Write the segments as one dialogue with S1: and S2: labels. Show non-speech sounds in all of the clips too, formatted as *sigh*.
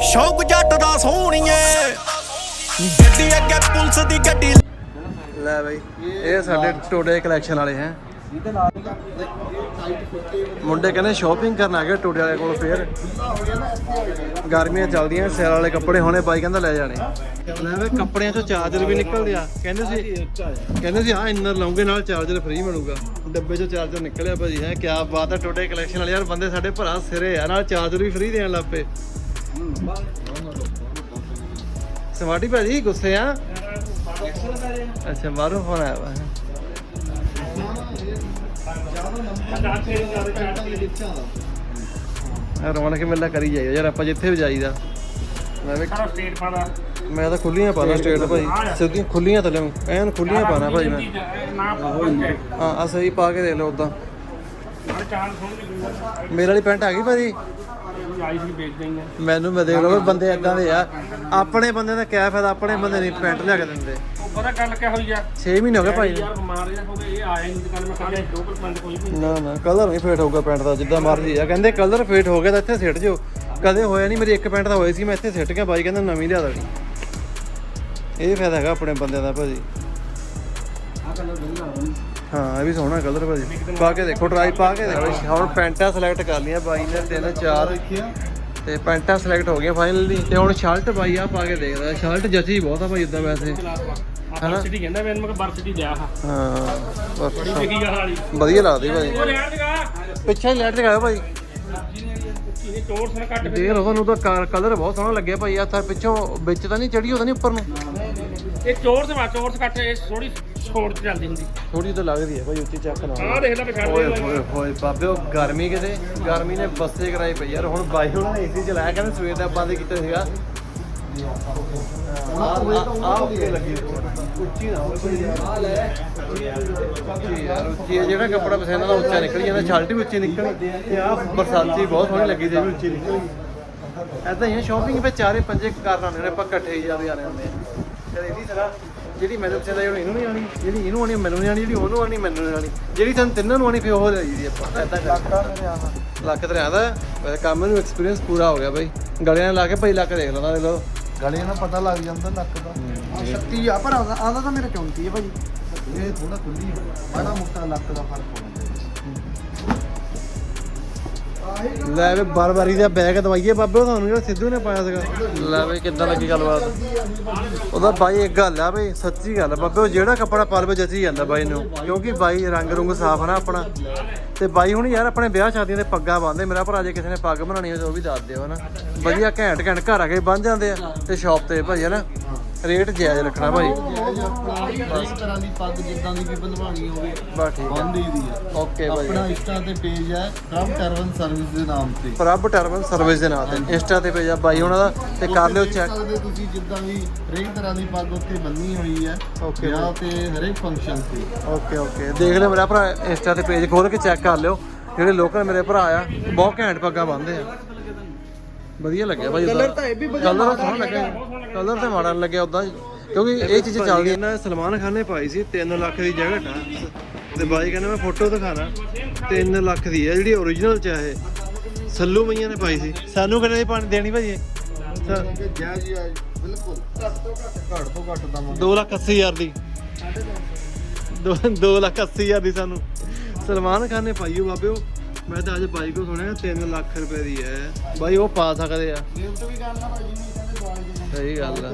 S1: ਸ਼ੌਕ ਜੱਟ ਦਾ ਸੋਹਣੀਏ। ਗੱਡੀ ਅੱਗੇ ਪੁਲਿਸ ਦੀ ਗੱਡੀ
S2: ਲੈ ਬਈ, ਇਹ ਸਾਡੇ ਟੋਡੇ ਕਲੈਕਸ਼ਨ ਵਾਲੇ ਹੈ। ਮੁੰਡੇ ਕਹਿੰਦੇ ਸ਼ਾਪਿੰਗ ਕਰਨ ਆ ਗਏ ਟੋਡੇ ਵਾਲੇ ਕੋਲ ਫੇਰ। ਗਰਮੀਆਂ ਚੱਲਦੀਆਂ ਸੇਲ ਵਾਲੇ ਕੱਪੜੇ ਹੋਣੇ ਬਾਈ ਕਹਿੰਦਾ ਲੈ ਜਾਣੇ। ਲੈ ਵੇ ਕੱਪੜਿਆਂ ਚੋਂ ਚਾਰਜਰ ਵੀ ਨਿਕਲਦੇ ਆ ਕਹਿੰਦੇ ਸੀ ਕਹਿੰਦੇ ਸੀ, ਹਾਂ ਇਨਰ ਲਾਉਂਗੇ ਨਾਲ ਚਾਰਜਰ ਫ੍ਰੀ ਮਿਲੂਗਾ। ਡੱਬੇ ਚੋਂ ਚਾਰਜਰ ਨਿਕਲਿਆ ਭਾਜੀ, ਹੈ ਕੀ ਬਾਤ ਹੈ, ਟੋਡੇ ਕਲੈਕਸ਼ਨ ਵਾਲੇ। ਯਾਰ, ਬੰਦੇ ਸਾਡੇ ਭਰਾ ਸਿਰੇ ਆ, ਨਾਲ ਚਾਰਜਰ ਵੀ ਫ੍ਰੀ ਦੇਣ ਲੱਪੇ ਸਮਾਟੀ ਭਾਜੀ ਗੁੱਸੇ ਆ? ਅੱਛਾ ਬਾਹਰੋਂ ਫੋਨ ਆਇਆ ਵਾ। ਆ ਰੌਣਕ ਮੇਲਾ ਕਰੀ ਜਾਈਓ। ਯਾਰ ਆਪਾਂ ਜਿੱਥੇ ਵੀ ਜਾਈਦਾ। ਮੈਂ ਵੀ
S3: ਸਾਰਾ ਸਟੇਟ ਪਾਦਾ
S2: ਮੈਂ ਤਾਂ ਖੁੱਲੀਆਂ ਪਾਣਾ ਸਟੇਟ ਭਾਈ ਸਿੱਧੀਆਂ ਖੁੱਲੀਆਂ ਥੱਲੇ ਨੂੰ। ਐਨ ਖੁੱਲੀਆਂ ਪਾਣਾ ਭਾਈ ਮੈਂ। ਹਾਂ ਆ ਸਹੀ ਪਾ ਕੇ ਦੇਖ ਲਓ ਉਦਾਂ। ਮੇਰੇ ਵਾਲੀ ਪੈਂਟ ਆ ਗਈ ਭਾਜੀ?
S3: ਆਈ ਸੀ ਵੇਚ ਦੇਂਗੇ
S2: ਮੈਨੂੰ ਮੈਂ ਦੇਖ ਲਓ ਬੰਦੇ ਏਦਾਂ ਦੇ ਆ। ਆਪਣੇ ਬੰਦੇ ਦਾ ਕਿਆ ਫਾਇਦਾ? ਆਪਣੇ ਬੰਦੇ ਨਹੀਂ ਪੈਂਟ ਲਿਆ ਕੇ ਦਿੰਦੇ।
S3: ਉਹ ਪਤਾ ਗੱਲ ਕਿਆ ਹੋਈ ਆ?
S2: 6 ਮਹੀਨੇ ਹੋ ਗਏ ਭਾਈ। ਨੂੰ।
S3: ਯਾਰ ਬਿਮਾਰ ਜਿਹਾ ਹੋ ਗਏ ਇਹ ਆਏ ਨਹੀਂ ਦੁਕਾਨ ਮੈਂ ਖਾਲੀ ਦੋ ਪਰਸੈਂਟ ਕੋਈ ਵੀ
S2: ਨਾ ਨਾ ਕਲਰ ਨਹੀਂ ਫੇਟ ਹੋਊਗਾ ਪੈਂਟ ਦਾ ਜਿੱਦਾਂ ਮਰਜ਼ੀ ਆ। ਕਹਿੰਦੇ ਕਲਰ ਫੇਟ ਹੋ ਗਿਆ ਤਾਂ ਇੱਥੇ ਸਿੱਟ ਜਾਓ। ਕਦੇ ਹੋਇਆ ਨਹੀਂ ਮੇਰੀ ਇੱਕ ਪੈਂਟ ਤਾਂ ਹੋਈ ਸੀ ਮੈਂ ਇੱਥੇ ਸਿੱਟ ਗਿਆ ਬਾਈ ਕਹਿੰਦਾ ਨਵੀਂ ਲਿਆ ਦੇਣੀ। ਇਹ ਫਾਇਦਾ ਹੈਗਾ ਆਪਣੇ ਬੰਦਿਆਂ ਦਾ ਭਾਜੀ। ਹਾਂ ਇਹ ਵੀ ਸੋਹਣਾ ਕਲਰ ਭਾਜੀ। ਪਾ ਕੇ ਦੇਖੋ ਟਰਾਈ ਪਾ ਕੇ ਦੇਖੋ। ਹੁਣ ਪੈਂਟਾਂ ਸਿਲੈਕਟ ਕਰ ਲਈਆਂ ਬਾਈ ਨੇ ਤਿੰਨ ਚਾਰ। ਤੇ ਪੈਂਟਾਂ ਸਿਲੈਕਟ ਹੋ ਗਈਆਂ ਫਾਈਨਲੀ ਤੇ ਹੁਣ ਸ਼ਰਟ ਬਾਈ ਆ ਪਾ ਕੇ ਦੇਖਦਾ। ਸ਼ਰਟ ਜੱਚੀ ਬਹੁਤ ਆ ਭਾਈ ਇਦਾਂ ਵੈਸੇ।
S3: ਸਿਟੀ ਕਹਿੰਦਾ ਮੈਂ ਲਿਆ ਹਾਂ।
S2: ਬਸ। ਵਧੀਆ ਲੱਗਦੀ
S3: ਜਗਾ
S2: ਪਿੱਛੇ ਲਾਈਟ ਦਿਖਾਓ ਭਾਈ।
S3: ਇਹਨੇ ਚੋਰ ਸਨ ਕੱਟ
S2: ਦੇਖ ਲਓ ਤੁਹਾਨੂੰ ਤਾਂ ਕਲਰ ਬਹੁਤ ਸੋਹਣਾ ਲੱਗਿਆ ਭਾਈ। ਆ ਤਾਂ ਪਿੱਛੋਂ ਵਿੱਚ ਤਾਂ ਨਹੀਂ ਚੜੀ ਉਹਦਾ ਨਹੀਂ ਉੱਪਰ ਨੂੰ।
S3: ਇਹ ਚੋਰ ਸੇ ਮਾ ਚੋਰ ਕੱਟ ਇਹ ਥੋੜੀ ਛੋੜ ਚ ਚੱਲਦੀ ਹੁੰਦੀ।
S2: ਥੋੜੀ ਤਾਂ ਲੱਗਦੀ ਹੈ ਭਾਈ ਉੱਚੀ ਚੱਕ ਨਾ
S3: ਆਹ ਦੇਖ ਲੈ ਪਛਾਣ
S2: ਓਏ
S3: ਦੇ
S2: ਹੋਏ ਹੋਏ ਬਾਬੇ ਉਹ ਗਰਮੀ ਕਿਤੇ ਗਰਮੀ ਨੇ ਬੱਸੇ ਕਰਾਈ ਪਈ ਯਾਰ। ਹੁਣ ਬਾਈ ਹੁਣ ਏਸੀ ਚਲਾਇਆ ਕਹਿੰਦੇ ਸਵੇਰ ਦਾ ਬੰਦ ਕੀਤਾ ਸੀਗਾ। ਆ ਆ ਉੱਤੇ ਲੱਗੀ ਉੱਚੀ ਨਾ ਹੋਵੇ ਆ ਲੈ ਉੱਚੀ ਯਾਰ ਉੱਚੀ ਹੈ। ਜਿਹੜਾ ਕੱਪੜਾ ਪਸੰਦ ਦਾ ਉੱਚਾ ਨਿਕਲ ਜਾਂਦਾ। ਛਾਲਟ ਵੀ ਉੱਚੀ ਨਿਕਲੀ ਤੇ ਆ ਬਰਸਾਤੀ ਬਹੁਤ ਸੋਹਣੀ ਲੱਗੀ ਜੇ ਵੀ ਉੱਚੀ ਨਿਕਲੀ ਐਦਾਂ ਹੀ ਸ਼ਾਪਿੰਗ ਵਿੱਚ ਚਾਰੇ ਪੰਜੇ ਕਾਰਨ ਆਉਂਦੇ ਨੇ ਆਪਾਂ ਇਕੱਠੇ ਹੀ ਜਾਂਦੇ ਆਨੇ ਹੁੰਦੇ ਆ। ਕਦੇ ਇਹਦੀ ਤਰ੍ਹਾਂ ਜਿਹੜੀ ਮੈਨੂੰ ਉਹ ਇਹਨੂੰ ਨਹੀਂ ਆਣੀ ਜਿਹੜੀ ਇਹਨੂੰ ਆਣੀ ਮੈਨੂੰ ਨਹੀਂ ਆਣੀ ਜਿਹੜੀ ਉਹਨੂੰ ਆਣੀ ਮੈਨੂੰ ਨਹੀਂ ਆਣੀ ਜਿਹੜੀ ਸਾਨੂੰ ਤਿੰਨਾਂ ਨੂੰ ਆਣੀ ਫਿਰ ਉਹ ਲਈ ਦੀ ਆਪਾਂ। ਐਦਾਂ ਕਰਦੇ ਲੱਕ ਤੇ ਆਂਦਾ ਵੈਸੇ ਕੰਮ ਨੂੰ ਐਕਸਪੀਰੀਅੰਸ ਪੂਰਾ ਹੋ ਗਿਆ ਬਾਈ। ਗਲਿਆਂ ਲਾ ਕੇ ਭਾਈ ਲੱਕ ਦੇਖ ਲੈਂਦਾ ਦੇ ਲੋ
S4: ਗਲੇ ਨਾਲ ਪਤਾ ਲੱਗ ਜਾਂਦਾ ਲੱਕ ਦਾ।
S5: 36 ਆ ਪਰ ਆਦਾ ਤਾਂ ਮੇਰਾ 34 ਹੈ ਭਾਜੀ
S4: ਇਹ ਥੋੜਾ ਖੁੱਲੀ ਹੈ। ਬੜਾ ਮੋਟਾ ਲੱਕ ਦਾ ਫ਼ਰਕ ਹੋਣਾ
S2: ਲੈ ਵੇ ਬਾਰ-ਬਾਰੀ ਦਾ ਬੈਗ ਦਵਾਈਏ ਬਾਬੇ ਤੁਹਾਨੂੰ ਜਿਹੜਾ ਸਿੱਧੂ ਨੇ ਪਾਇਆ ਸੀਗਾ। ਲੈ ਵੇ ਕਿੱਦਾਂ ਲੱਗੀ ਗੱਲਬਾਤ? ਉਹਦਾ ਬਾਈ ਇੱਕ ਗੱਲ ਆ ਬਈ ਸੱਚੀ ਗੱਲ ਆ ਬਾਬੇ ਉਹ ਜਿਹੜਾ ਕੱਪੜਾ ਪਾ ਲਵੇ ਜੱਜੀ ਜਾਂਦਾ ਬਾਈ ਨੂੰ ਕਿਉਂਕਿ ਬਾਈ ਰੰਗ ਰੁੰਗ ਸਾਫ਼ ਨਾ ਆਪਣਾ। ਤੇ ਬਾਈ ਹੁਣ ਯਾਰ ਆਪਣੇ ਵਿਆਹ ਸ਼ਾਦੀਆਂ ਦੇ ਪੱਗਾਂ ਬੰਨਦੇ ਮੇਰਾ ਭਰਾ ਜੇ ਕਿਸੇ ਨੇ ਪੱਗ ਬਣਾਉਣੀ ਹੋਵੇ ਤਾਂ ਉਹ ਵੀ ਦੱਸ ਦਿਓ ਹਨਾ। ਵਧੀਆ ਘੈਂਟ ਘੈਂਟ ਘਰ ਆ ਕੇ ਬੰਨ ਜਾਂਦੇ ਆ ਤੇ ਸ਼ਾਪ ਤੇ ਭਾਈ ਹਨਾ। ਰੇਟ ਜਾਇਜ਼ ਰੱਖਣਾ ਭਾਈ।
S4: ਇਸ ਤਰ੍ਹਾਂ ਦੀ ਪੱਗ ਜਿੱਦਾਂ ਦੀ ਵੀ ਬਣਵਾਣੀ ਹੋਵੇ
S2: ਬਸ ਠੀਕ ਹੈ
S4: ਬੰਦੀ ਦੀ ਹੈ
S2: ਓਕੇ ਭਾਈ।
S4: ਆਪਣਾ ਇੰਸਟਾ ਤੇ ਪੇਜ ਹੈ ਪ੍ਰਭ ਟਰਵਨ ਸਰਵਿਸ ਦੇ ਨਾਮ ਤੇ।
S2: ਪ੍ਰਭ ਟਰਬਨ ਸਰਵਿਸ ਦੇ ਨਾਂ ਤੇ। ਇੰਸਟਾ ਤੇ ਪੇਜ ਆ ਬਾਈ ਉਹਨਾਂ ਦਾ ਤੇ ਕਰ ਲਿਓ ਚੈੱਕ
S4: ਤੁਸੀਂ ਜਿੱਦਾਂ ਵੀ ਹਰੇਕ ਤਰ੍ਹਾਂ ਦੀ ਪੱਗ ਉੱਥੇ ਬੰਨੀ ਹੋਈ ਹੈ।
S2: Okay
S4: ਵਿਆਹ ਤੇ ਹਰੇਕ ਫੰਕਸ਼ਨ ਤੇ।
S2: Okay okay. ਦੇਖ ਲਿਓ ਮੇਰਾ ਭਰਾ ਇੰਸਟਾ ਤੇ ਪੇਜ ਖੋਲ ਕੇ ਚੈੱਕ ਕਰ ਲਿਓ। ਜਿਹੜੇ ਲੋਕਲ ਮੇਰੇ ਭਰਾ ਆ ਬਹੁਤ ਘੈਂਟ ਪੱਗਾਂ ਬੰਨਦੇ ਆ। ਵਧੀਆ ਲੱਗਿਆ ਭਾਈ ਕਲਰ ਤਾਂ ਇਹ ਵੀ ਕਲਰ ਸੋਹਣਾ ਲੱਗਿਆ। ਕਲਰ ਤੇ ਮਾੜਾ ਨੀ ਲੱਗਿਆ ਉਦਾਂ ਕਿਉਂਕਿ ਇਹ ਚੀਜ਼ਾਂ ਚੱਲਦੀਆਂ। ਇਹਨਾਂ ਸਲਮਾਨ ਖਾਨ ਨੇ ਪਾਈ ਸੀ 3 ਲੱਖ ਦੀ ਜੈਕਟ ਆ। ਤੇ ਬਾਈ ਕਹਿੰਦਾ ਮੈਂ ਫੋਟੋ ਦਿਖਾਣਾ। 3 ਲੱਖ ਦੀ ਆ ਜਿਹੜੀ ਓਰੀਜਨਲ ਚ ਆ ਇਹ। ਸੱਲੂ ਮਈਆਂ ਨੇ ਪਾਈ ਸੀ। ਸਾਨੂੰ ਕਿੰਨੇ ਦੀ ਪਾਣੀ ਦੇਣੀ ਭਾਜੀ?
S4: ਬਿਲਕੁਲ ਘੱਟ ਤੋਂ ਘੱਟ ਘੱਟ ਤੋਂ ਘੱਟ ਦਾ
S2: ਦੋ ਲੱਖ ਅੱਸੀ ਹਜ਼ਾਰ ਦੀ। ਦੋ ਦੋ ਲੱਖ ਅੱਸੀ ਹਜ਼ਾਰ ਦੀ ਸਾਨੂੰ। ਸਲਮਾਨ ਖਾਨ ਨੇ ਪਾਈ ਉਹ ਬਾਬਿਓ। ਮੈਂ ਤਾਂ ਅੱਜ ਬਾਈ ਕੋ ਸੁਣਿਆ 3 ਲੱਖ ਰੁਪਏ ਦੀ ਹੈ ਬਾਈ ਉਹ ਪਾ ਸਕਦੇ ਆ।
S4: ਗਿਫਟ ਵੀ ਕਰਨਾ ਭਾਜੀ
S2: ਸਹੀ ਗੱਲ ਆ।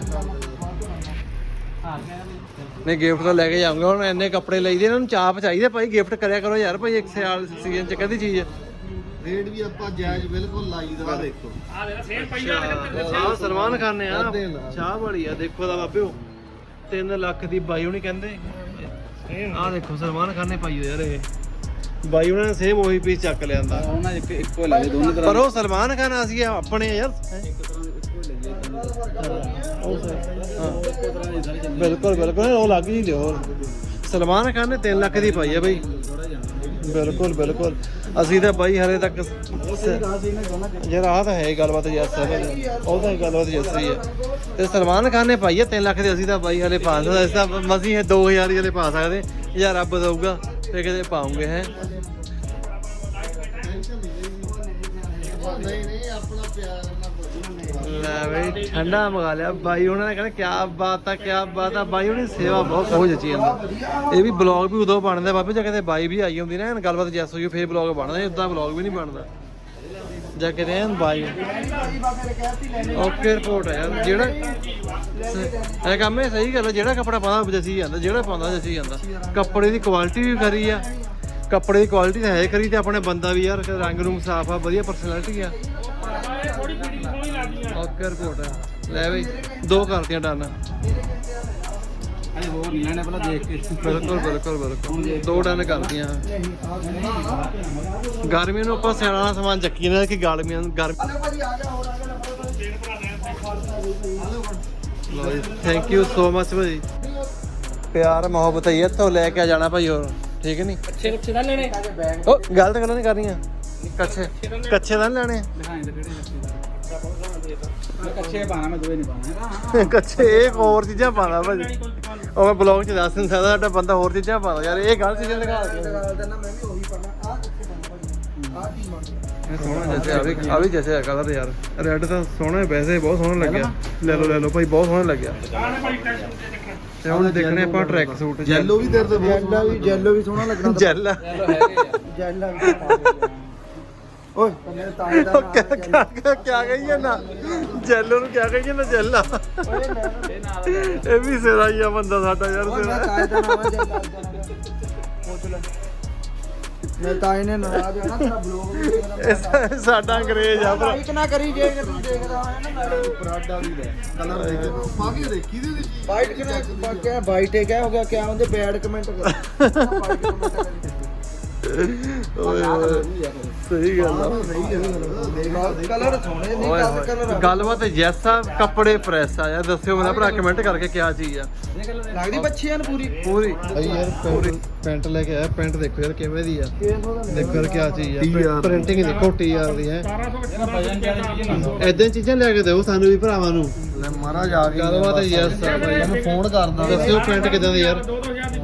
S2: ਨਹੀਂ ਗਿਫਟ ਤਾਂ ਲੈ ਕੇ ਜਾਵਾਂਗੇ। ਹੁਣ ਇੰਨੇ ਕੱਪੜੇ ਲਈਦੇ ਇਹਨਾਂ ਨੂੰ ਚਾਪ ਚਾਹੀਦੇ। ਭਾਈ ਗਿਫਟ ਕਰਿਆ ਕਰੋ ਯਾਰ ਭਾਈ ਇੱਕ ਸਾਲ ਸੀਜ਼ਨ ਚ ਕਦੀ ਚੀਜ਼।
S4: ਰੇਟ ਵੀ ਆਪਾਂ ਜਾਇਜ਼ ਬਿਲਕੁਲ ਲਾਈ ਦਾ ਦੇਖੋ।
S3: ਆ ਦੇ ਸੇਮ ਪਈ ਆ
S2: ਆ ਸਲਮਾਨ ਖਾਨ ਨੇ ਆ
S4: ਨਾ।
S2: ਚਾਹ ਵਾਲੀ ਆ। ਦੇਖੋ ਦਾ ਬਾਬਿਓ 3 ਲੱਖ ਦੀ ਬਾਈ ਹੁਣੀ ਕਹਿੰਦੇ। ਆ ਦੇਖੋ ਸਲਮਾਨ ਖਾਨ ਨੇ ਪਾਈ ਯਾਰ ਇਹ। ਬਾਈ ਉਹਨਾਂ ਨੇ ਸੇਮ ਉਹੀ ਪੀਸ ਚੱਕ ਲਿਆਂਦਾ।
S5: ਉਹਨਾਂ ਇੱਕ ਇੱਕੋ ਲੱਗੇ ਦੋਨੋਂ
S2: ਪਰ ਉਹ ਸਲਮਾਨ ਖਾਨ ਅਸੀਂ ਆਪਣੇ ਯਾਰ। ਬਿਲਕੁਲ ਬਿਲਕੁਲ। ਉਹ ਲੱਗ ਜੀ ਲਿਓ ਸਲਮਾਨ ਖਾਨ ਨੇ 3 ਲੱਖ ਦੀ ਪਾਈ ਆ ਬਈ। ਬਿਲਕੁਲ ਬਿਲਕੁਲ। ਅਸੀਂ ਤਾਂ ਬਾਈ ਹਰੇ ਤੱਕ ਯਾਰ ਆਹ ਤਾਂ ਹੈ ਹੀ ਗੱਲਬਾਤ ਜੱਸ ਹੈ ਭਾਈ ਉਹ ਤਾਂ ਹੀ ਗੱਲਬਾਤ ਜੱਸ ਹੀ ਹੈ ਤੇ ਸਲਮਾਨ ਖਾਨ ਨੇ ਪਾਈ ਆ 3 ਲੱਖ ਦੀ। ਅਸੀਂ ਤਾਂ ਬਾਈ ਹਲੇ ਪਾ ਸਕਦੇ। ਅਸੀਂ ਤਾਂ ਮਸੀਂ ਇਹ 2000 ਹੀ ਹਲੇ ਪਾ ਸਕਦੇ। ਯਾਰ ਰੱਬ ਦਊਗਾ ਤੇ ਕਿਤੇ ਪਾਉਂਗੇ ਹੈ। ਲੈ ਬਾਈ, ਠੰਡਾ ਮੰਗਾ ਲਿਆ। ਬਾਈ ਉਹਨਾਂ ਨੇ ਕਹਿੰਦਾ, ਕਿਆ ਬਾਤ ਆ, ਕਿਆ ਬਾਤ ਆ। ਬਾਈ ਉਹਨੇ ਸੇਵਾ ਬਹੁਤ ਸੋਚ ਜੱਚੀ ਜਾਂਦਾ ਇਹ ਵੀ ਬਲੌਗ ਵੀ ਉਦੋਂ ਬਣਦਾ ਬਾਬੇ ਜੇ ਕਿਤੇ ਬਾਈ ਵੀ ਆਈ ਹੁੰਦੀ ਨਾ, ਐਨ ਗੱਲਬਾਤ ਜੈਸ ਹੋਈ ਫੇਰ ਬਲੌਗ ਬਣਦਾ ਇਦਾਂ ਬਲੌਗ ਵੀ ਨਹੀਂ ਬਣਦਾ। ਜਾਂ ਕਿਤੇ ਐਨ ਬਾਈ। ਓਕੇ ਰਿਪੋਰਟ ਹੈ ਯਾਰ। ਜਿਹੜਾ ਇਹ ਕੰਮ ਇਹ ਸਹੀ ਗੱਲ ਹੈ ਜਿਹੜਾ ਕੱਪੜਾ ਪਾਉਂਦਾ ਜੱਸੀ ਜਾਂਦਾ, ਜਿਹੜਾ ਪਾਉਂਦਾ ਜੱਸੀ ਜਾਂਦਾ। ਕੱਪੜੇ ਦੀ ਕੁਆਲਿਟੀ ਵੀ ਖਰੀ ਆ। ਕੱਪੜੇ ਦੀ ਕੁਆਲਿਟੀ ਤਾਂ ਹੈ ਖਰੀ ਤੇ ਆਪਣੇ ਬੰਦਾ ਵੀ ਯਾਰ, ਰੰਗ ਰੂੰਗ ਸਾਫ਼ ਆ, ਵਧੀਆ ਪਰਸਨੈਲਿਟੀ ਆ। ਰਿਪੋਰਟ ਹੈ। ਲੈ ਬਈ ਦੋ ਕਰਤੀਆਂ ਡਨ।
S5: ਅਰੇ ਹੋਰ ਨਹੀਂ ਲੈਣੇ ਪਹਿਲਾਂ ਦੇਖ ਕੇ।
S2: ਬਿਲਕੁਲ ਬਿਲਕੁਲ ਬਿਲਕੁਲ। ਦੋ ਡਨ ਕਰਤੀਆਂ। ਗਰਮੀਆਂ ਨੂੰ ਆਪਾਂ ਸਿਆਣਾ ਸਮਾਨ ਚੱਕੀ ਨਾ ਕਿ ਗਰਮੀਆਂ ਨੂੰ ਗਰਮ ਲੋ ਜੀ ਥੈਂਕ ਯੂ ਸੋ ਮਚ ਭਾਈ ਪਿਆਰ ਮੁਹੱਬਤ ਹੈ ਇੱਥੋਂ ਲੈ ਕੇ ਜਾਣਾ ਭਾਈ ਹੋਰ ਠੀਕ ਨਹੀਂ
S3: ਅੱਛੇ ਕੱਛੇ ਦਾ ਲੈਣੇ?
S2: ਓ ਗਲਤ ਗੱਲਾਂ ਨਹੀਂ ਕਰਨੀਆਂ। ਕੱਚੇ ਕੱਚੇ ਤਾਂ ਨੀ ਲੈਣੇ।
S5: ਦਿਖਾਈ ਦੇ ਕਿਹੜੇ ਮੈਂ ਕੱਚੇ ਪਾਣਾ ਮੈਂ ਦੋਵੇਂ ਨਹੀਂ ਪਾਣਾ
S2: ਕੱਚੇ ਇਹ ਹੋਰ ਚੀਜ਼ਾਂ ਪਾਉਂਦਾ ਭਾਜੀ। ਉਹ ਮੈਂ ਬਲੌਗ 'ਚ ਦੱਸ ਨਹੀਂ ਸਕਦਾ ਸਾਡਾ ਬੰਦਾ ਹੋਰ ਚੀਜ਼ਾਂ ਪਾਉਂਦਾ ਯਾਰ ਇਹ ਗਲਤ ਚੀਜ਼ਾਂ ਦਿਖਾ ਦਿੰਦਾ
S5: ਮੈਂ ਵੀ ਉਹੀ ਪਾਣਾ ਆ ਕਿੱਥੇ ਪਾਣਾ ਭਾਜੀ ਆ ਕੀ ਮੰਗਦੇ
S2: ਸੋਹਣਾ ਜੈਸੇ ਆ ਵੀ ਆ ਵੀ ਜੈਸੇ ਆ ਕਲਰ ਯਾਰ। ਰੈੱਡ ਤਾਂ ਸੋਹਣਾ ਵੈਸੇ ਬਹੁਤ ਸੋਹਣਾ ਲੱਗਿਆ। ਲੈ ਲਓ ਲੈ ਲਓ ਭਾਈ ਬਹੁਤ ਸੋਹਣਾ ਲੱਗਿਆ।
S3: ਤੇ
S2: ਹੁਣ ਦੇਖਣੇ ਆਪਾਂ ਟਰੈਕ ਸੂਟ
S5: ਜੈਲੋ ਵੀ ਤੇਰੇ ਤੇ ਜੈਲੋ ਵੀ ਜੈਲੋ ਵੀ ਸੋਹਣਾ ਲੱਗਣਾ
S2: ਜੈਲ
S5: ਜੈਲੋ ਵੀ ਓਏ। ਮੇਰੇ ਤਾਏ ਦਾ
S2: ਕਿਆ ਕਿਆ ਕਿਆ- ਕਿਆ ਕਹੀਏ ਨਾ ਜੈਲੋ ਨੂੰ ਕਿਆ ਕਹੀਏ ਨਾ ਜੈਲਾ ਇਹ ਵੀ ਸਿਰਾ ਹੀ ਆ ਬੰਦਾ ਸਾਡਾ ਯਾਰ
S5: ਓਏ ਮੈਂ
S2: ਸਿਰਾ।
S5: ਤਾਏ ਦਾ ਨਾਮ ਹੈ ਜੈਲੋ ਪੁੱਛ ਲੈ। ਮੇਰੇ ਤਾਏ ਨੇ ਨਾਰਾਜ਼ ਹੋਣਾ ਤੇਰਾ ਬਲੌਗ ਵੀ ਦੇਖਦਾ
S2: ਇਹ ਸਾ- ਸਾਡਾ ਅੰਗਰੇਜ਼ ਆ ਭਰਾ।
S5: ਲਾਈਕ ਨਾ ਕਰੀ ਜੇ ਤੂੰ ਦੇਖਦਾ ਹੋਇਆ ਨਾ ਮੈਂ ਪਰਾਡਾ ਵੀ ਲੈ। ਕਲਰ ਦੇਖ ਕੇ ਪਾ ਕੇ ਦੇਖੀ ਦੀ ਵਾਈਟ ਕਿਆ ਵਾਈਟ ਹੈ ਕਿਆ ਹੋ ਗਿਆ ਕਿਆ ਹੁੰਦੇ ਬੈਡ ਕਮੈਂਟ ਕਰ।
S2: ਓਏ ਓਏ ਸਹੀ ਗੱਲ ਆ।
S5: ਕਲਰ ਸੋਹਣੇ ਨਹੀਂ
S2: ਓਏ
S5: ਕਲਰ
S2: ਹੋਏ।
S5: ਕਲਰ
S2: ਗੱਲਬਾਤ ਯੈਸ ਆ ਕੱਪੜੇ ਪ੍ਰੈਸ ਆ ਯਾਰ ਦੱਸਿਓ ਮੇਰਾ ਭਰਾ ਕਮੈਂਟ ਕਰਕੇ ਕਿਆ ਚੀਜ਼ ਆ।
S5: ਲੱਗਦੀ ਬੱਚੀਆਂ ਨੂੰ ਪੂਰੀ।
S2: ਪੂਰੀ। ਯਾਰ ਪੈਂਟ ਪੈਂਟ ਲੈ ਕੇ ਆਇਆ ਪੈਂਟ ਦੇਖੋ ਯਾਰ ਕਿਵੇਂ ਦੀ ਆ। ਦੇਖੋ ਯਾਰ ਕਿਆ ਚੀਜ਼ ਆ। ਪ੍ਰਿੰਟਿੰਗ ਦੇਖੋ ਟੀਆਰ ਦੀ ਹੈ।
S3: 1200 ਵਜਨ
S2: ਐਦਾਂ ਚੀਜ਼ਾਂ ਲਿਆ ਕੇ ਦਿਓ ਸਾਨੂੰ ਵੀ ਭਰਾਵਾਂ ਨੂੰ।
S5: ਲੈ ਮਹਾਰਾਜ ਆ ਗਈ
S2: ਗੱਲਬਾਤ ਯੈਸ ਆ ਬਾਈ
S5: ਮੈਂ ਫੋਨ ਕਰਦਾ।
S2: ਦੱਸਿਓ ਪੈਂਟ ਕਿਦਾਂ ਦੀ ਯਾਰ।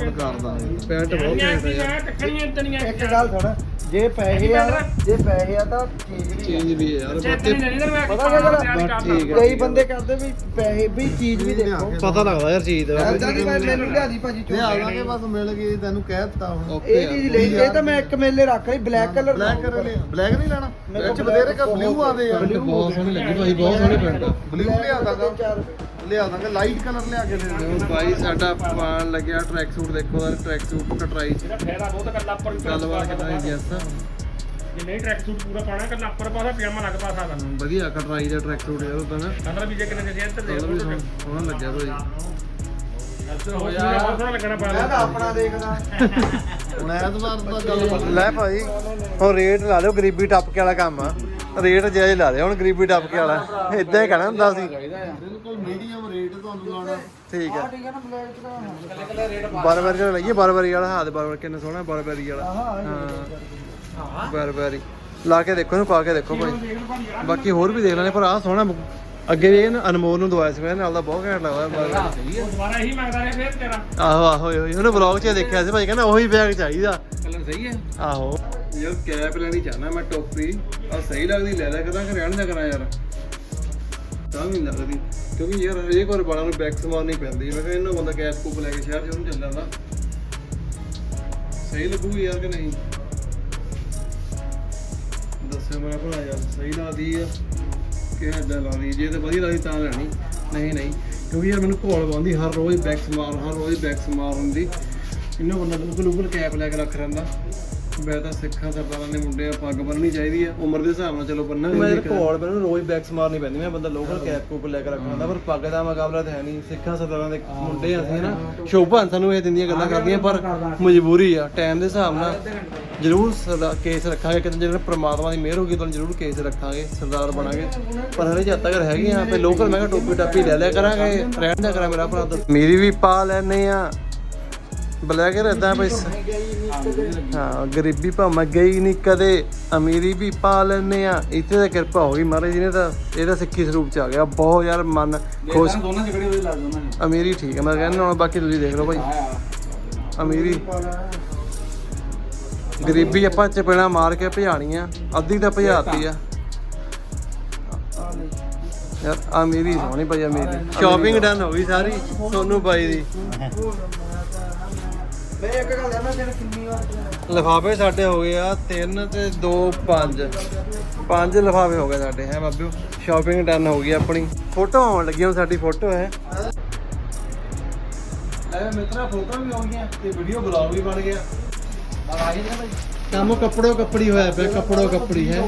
S3: 2000 ਦੀ ਪੈਂਟ
S5: ਕਰਦਾ
S2: ਪੈਂਟ ਬਹੁਤ ਘੈਂਟ ਆ ਯਾਰ।
S3: ਟੱਕਣੀਆਂ ਇਤਨੀਆਂ
S5: ਇੱਕ ਗੱਲ ਸੁਣ ਜੇ ਪੈਸੇ ਆ ਜੇ ਪੈਸੇ ਆ ਤਾਂ ਚੀਜ਼ ਵੀ।
S2: ਚੀਜ਼ ਵੀ ਹੈ ਯਾਰ
S3: ਨਾ
S5: ਪਤਾ ਕਿਆ ਗੱਲ। ਕਈ ਬੰਦੇ ਕਰਦੇ ਵੀ ਪੈਸੇ ਵੀ ਚੀਜ਼ ਵੀ ਦੇਖੋ।
S2: ਪਤਾ ਲੱਗਦਾ ਯਾਰ ਚੀਜ਼ ਦਾ।
S5: ਐਦਾਂ ਦੀ ਗੱਲ ਮੈਨੂੰ ਲਿਆ ਦੀ ਭਾਜੀ ਚੋਂ।
S6: ਲਿਆਵਾਂਗੇ ਬਸ ਮਿਲ ਗਈ ਤੈਨੂੰ ਕਹਿ ਦਿੱਤਾ ਹੁਣ।
S5: ਇਹ ਚੀਜ਼ ਲਈ ਇਹ ਤਾਂ ਮੈਂ ਇੱਕ ਮੇਲੇ ਰੱਖ ਲਈ ਬਲੈਕ ਕਲਰ
S6: ਬਲੈਕ ਕਰ ਲਿਆ। ਬਲੈਕ ਨਹੀਂ ਲੈਣਾ?
S5: ਮੇਰੇ
S6: ਇਹ ਚ
S5: ਕੋਲ
S6: ਬਥੇਰੇ ਕਾ ਬਲੂ ਆਦੇ ਆ।
S2: ਪੈਂਟ ਬਹੁਤ ਸੋਹਣੀ ਲੱਗੀ ਭਾਈ ਬਹੁਤ ਸੋਹਣੀ ਪੈਂਟ
S6: ਬਲੂ ਲਿਆ ਦਾਂਗਾ ਲਿਆ ਦਾਂਗਾ ਲਾਈਟ ਕਲਰ ਲਿਆ ਕੇ ਦੇ ਦੇ
S2: ਉਹ ਬਾਈ ਸਾਡਾ ਪਾਣ ਲੱਗਿਆ ਟਰੈਕ ਸੂਟ ਦੇਖੋ ਯਾਰ ਟਰੈਕ ਸੂਟ ਕਟਰਾਈ
S3: ਇਹਦਾ ਫਾਇਦਾ ਬਹੁਤ ਕੱਲਾ ਉੱਪਰ
S2: ਗੱਲਬਾਤ ਕਿਦਾਂ ਦੀ ਯੈਸ
S3: ਜੇ ਨਹੀਂ ਟਰੈਕ ਸੂਟ ਪੂਰਾ ਪਾਣਾ ਕੱਲਾ ਉੱਪਰ ਪਾਸਾ ਪਜਾਮਾ ਲੱਗ ਪਾ ਸਕਦਾ
S2: ਵਧੀਆ ਕਟਰਾਈ ਦਾ ਟਰੈਕ ਸੂਟ ਯਾਰ ਉਦਾਂ ਨਾ।
S3: ਕਲਰ ਵੀ ਜੇ ਕਿੰਨੇ ਦੇ ਇੱਧਰ ਦੇਖ
S2: ਸੋਹਣਾ ਲੱਗਿਆ ਭਾਈ।
S3: ਹੋ। ਜਾ ਬਹੁਤ ਸੋਹਣਾ ਲੱਗਣਾ
S5: ਮੈਂ ਤਾਂ
S3: ਪਾ
S5: ਆਪਣਾ ਦੇਖਦਾ। *laughs*
S6: ਹੁਣ ਐਤਵਾਰ ਦਾ ਗੱਲ
S2: ਲੈ ਭਾਈ ਹੁਣ ਰੇਟ ਲਾ ਲਿਓ ਗਰੀਬੀ ਟੱਪਕੇ ਵਾਲਾ ਕੰਮ ਆ। ਰੇਟ ਜਾਇਜ਼ ਲਾ ਲਿਓ ਹੁਣ ਗਰੀਬੀ ਟੱਪਕੇ ਵਾਲਾ। ਇਦਾਂ ਹੀ ਕਹਿਣਾ ਹੁੰਦਾ ਸੀ।
S6: ਬਿਲਕੁਲ ਮੀਡੀਅਮ ਰੇਟ ਤੁਹਾਨੂੰ ਲਾਉਣਾ।
S2: ਠੀਕ ਆ।
S5: ਠੀਕ ਹੈ ਨਾ ਬਲੈਕ ਦਾ
S2: ਬਾਰਬਰੀ ਦਾ ਲਈਏ ਬਾਰਬਰੀ ਵਾਲਾ ਹੱਥ ਬਾਰਬਰੀ ਕਿੰਨਾ ਸੋਹਣਾ ਬਾਰਬਰੀ ਵਾਲਾ। ਹਾਂ। ਬਾਰਬਰੀ। ਲਾ ਕੇ ਦੇਖੋ ਇਹਨੂੰ ਪਾ ਕੇ ਦੇਖੋ ਭਾਈ। ਬਾਕੀ ਹੋਰ ਵੀ ਦੇਖ ਲੈਣੇ ਪਰ ਆਹ ਸੋਹਣਾ ਅੱਗੇ ਵੀ ਇਹ ਨਾ ਅਨਮੋਲ ਨੂੰ ਦਵਾਇਆ ਸੀ ਮੈਂ ਨਾਲ ਦਾ ਬਹੁਤ ਘੈਂਟ ਲੱਗਦਾ।
S3: ਦੁਬਾਰਾ ਇਹੀ ਮੰਗਦਾ ਰਿਹਾ ਫੇਰ ਤੇਰਾ।
S2: ਆਹੋ ਆਹੋ ਉਹੀ ਉਹਨੇ ਵਲੌਗ 'ਚ ਦੇਖਿਆ ਸੀ ਭਾਈ ਕਹਿੰਦਾ ਉਹੀ ਬੈਗ ਚਾਹੀਦਾ।
S5: ਕਲਰ ਸਹੀ ਹੈ
S2: ਆਹੋ। ਯਾਰ ਕੈਪ ਲੈਣੀ ਚਾਹਨਾ ਮੈਂ ਟੋਪੀ। ਆ ਸਹੀ ਲੱਗਦੀ, ਲੈ ਲਿਆ ਕਰਾਂ ਕਿ ਰਹਿਣ ਦਾ ਕਰਾਂ ਯਾਰ। ਤਾਂ ਵੀ ਲੱਗਦੀ, ਕਿਉਂਕਿ ਯਾਰ ਇਹ ਕੋਰ ਬਾਲਾਂ ਨੂੰ ਬੈਕ ਸਮਾਰਨੀ ਪੈਂਦੀ ਮੈਂ ਕਿਹਾ ਇਹਨੂੰ ਬੰਦਾ ਕੈਪ ਕੂਪ ਲੈ ਕੇ ਸ਼ਹਿਰ ਚ ਉਹਨੂੰ ਚੱਲ ਜਾਂਦਾ। ਸਹੀ ਲੱਗੂਗੀ ਯਾਰ ਕਿ ਨਹੀਂ? ਦੱਸਿਓ ਮੇਰਾ ਭਰਾ ਯਾਰ, ਸਹੀ ਲੱਗਦੀ ਆ। ਕਿ ਏਦਾਂ ਲੱਗਦੀ, ਜੇ ਤਾਂ ਵਧੀਆ ਲੱਗਦੀ ਤਾਂ ਲੈਣੀ। ਨਹੀਂ ਨਹੀਂ। ਕਿਉਂਕਿ ਯਾਰ ਮੈਨੂੰ ਘੋਲ ਪਾਉਂਦੀ ਹਰ ਰੋਜ਼ ਬੈਕ ਸਮਾਰ, ਹਰ ਰੋਜ਼ ਬੈਕ ਸਮਾਰ ਹੁੰਦੀ। ਇਹਨੂੰ ਬੰਦਾ ਲੁਕਲ ਲੁਕਲ ਕੈਪ ਲੈ ਕੇ ਰੱਖ ਰਹਿੰਦਾ ਮੈਂ ਤਾਂ ਸਿੱਖਾਂ ਸਰਦਾਰਾਂ ਦੇ ਮੁੰਡੇ ਆ ਪੱਗ ਬੰਨਣੀ ਚਾਹੀਦੀ ਆ। ਉਮਰ ਦੇ ਹਿਸਾਬ ਨਾਲ ਚਲੋ ਬੰਨਾਂਗੇ ਮੈਂ ਘੋਲ ਮੈਨੂੰ ਰੋਜ਼ ਬੈਕ ਮਾਰਨੀ ਪੈਂਦੀ ਮੈਂ ਬੰਦਾ ਲੋਕਲ ਕੈਪ ਕੂਪ ਲੈ ਕੇ ਰੱਖਣਾ ਪਰ ਪੱਗ ਦਾ ਮੁਕਾਬਲਾ ਤਾਂ ਹੈ ਨਹੀਂ। ਸਿੱਖਾਂ ਸਰਦਾਰਾਂ ਦੇ ਮੁੰਡੇ ਆ ਅਸੀਂ ਨਾ ਸ਼ੋਭਾ ਸਾਨੂੰ ਇਹ ਦਿੰਦੀਆਂ ਗੱਲਾਂ ਕਰਦੀਆਂ ਪਰ ਮਜਬੂਰੀ ਆ। ਟਾਈਮ ਦੇ ਹਿਸਾਬ ਨਾਲ ਜ਼ਰੂਰ ਕੇਸ ਰੱਖਾਂਗੇ। ਕਿਤੇ ਜਿਹੜਾ ਪ੍ਰਮਾਤਮਾ ਦੀ ਮਿਹਰ ਹੋਗੀ ਤਾਂ ਜ਼ਰੂਰ ਕੇਸ ਰੱਖਾਂਗੇ ਸਰਦਾਰ ਬਣਾਂਗੇ। ਪਰ ਹਲੇ ਜਦ ਤੱਕ ਹੈਗੇ ਆ ਆਪੇ ਲੋਕਲ ਮੈਂ ਕਿਹਾ ਟੋਪੀ ਟਾਪੀ ਲੈ ਲਿਆ ਕਰਾਂਗੇ ਰਹਿਣ ਦਾ ਕਰਾਂ ਮੇਰਾ ਭਰਾ। ਤਾਂ ਮੇਰੀ ਵੀ ਪਾ ਲੈਨੇ ਆ। ਬਲੈਕ ਰਹਿਦਾ ਬਈ। ਹਾਂ ਗਰੀਬੀ ਭਾਵੇਂ ਗਈ ਨਹੀਂ ਕਦੇ ਅਮੀਰੀ ਵੀ ਪਾ ਲੈਨੇ ਆ ਇੱਥੇ ਤਾਂ ਕਿਰਪਾ ਹੋ ਗਈ ਮਹਾਰਾਜ ਜੀ ਨੇ ਤਾਂ ਇਹ ਤਾਂ ਸਿੱਖੀ ਸਰੂਪ ਚ ਆ ਗਿਆ। ਬਹੁਤ ਯਾਰ ਮਨ ਖੁਸ਼।
S5: ਦੋਨਾਂ ਚ ਕਿਹੜੀ ਵਧੀਆ ਲੱਗਦੀ ਉਹਨਾਂ ਨੇ
S2: ਅਮੀਰੀ ਠੀਕ ਹੈ ਮੈਂ ਕਹਿੰਦਾ ਹੁਣ ਬਾਕੀ ਤੁਸੀਂ ਦੇਖ ਲਓ ਭਾਈ ਅਮੀਰੀ। ਗਰੀਬੀ ਆਪਾਂ ਚਪੇੜਾ ਮਾਰ ਕੇ ਭਜਾਣੀ ਆ ਅੱਧੀ ਤਾਂ ਭਜਾਤੀ ਆ। ਯਾਰ ਆ ਮੇਰੀ ਸੋਹਣੀ ਭਾਈ ਆ ਮੇਰੀ ਸ਼ਾਪਿੰਗ ਡਨ ਹੋ ਗਈ ਸਾਰੀ ਸੋਨੂੰ ਬਾਈ ਦੀ।
S5: ਮੈਂ ਇੱਕ ਗੱਲ ਹੈ ਨਾ ਜਿਹੜਾ ਕਿੰਨੀ ਵਾਰ
S2: ਲਿਫਾਫੇ ਸਾਡੇ ਹੋ ਗਏ ਆ 3 ਤੇ 2 5 ਪੰਜ ਲਿਫਾਫੇ ਹੋ ਗਏ ਸਾਡੇ ਹੈ ਬਾਬਿਓ? ਸ਼ਾਪਿੰਗ ਡਨ ਹੋ ਗਈ ਆਪਣੀ। ਫੋਟੋ ਆਉਣ ਲੱਗੀ ਹੁਣ ਸਾਡੀ ਫੋਟੋ ਹੈ। ਐ ਮਿੱਤਰਾ ਫੋਟੋ ਵੀ ਹੋ ਗਈਆਂ ਤੇ ਵੀਡੀਓ ਬਲੌਗ ਵੀ ਬਣ ਗਿਆ। ਕੰਮ ਕੱਪੜੋ ਕੱਪੜੀ ਹੋਇਆ ਪਿਆ ਕੱਪੜੋ ਕੱਪੜੀ ਹੈ।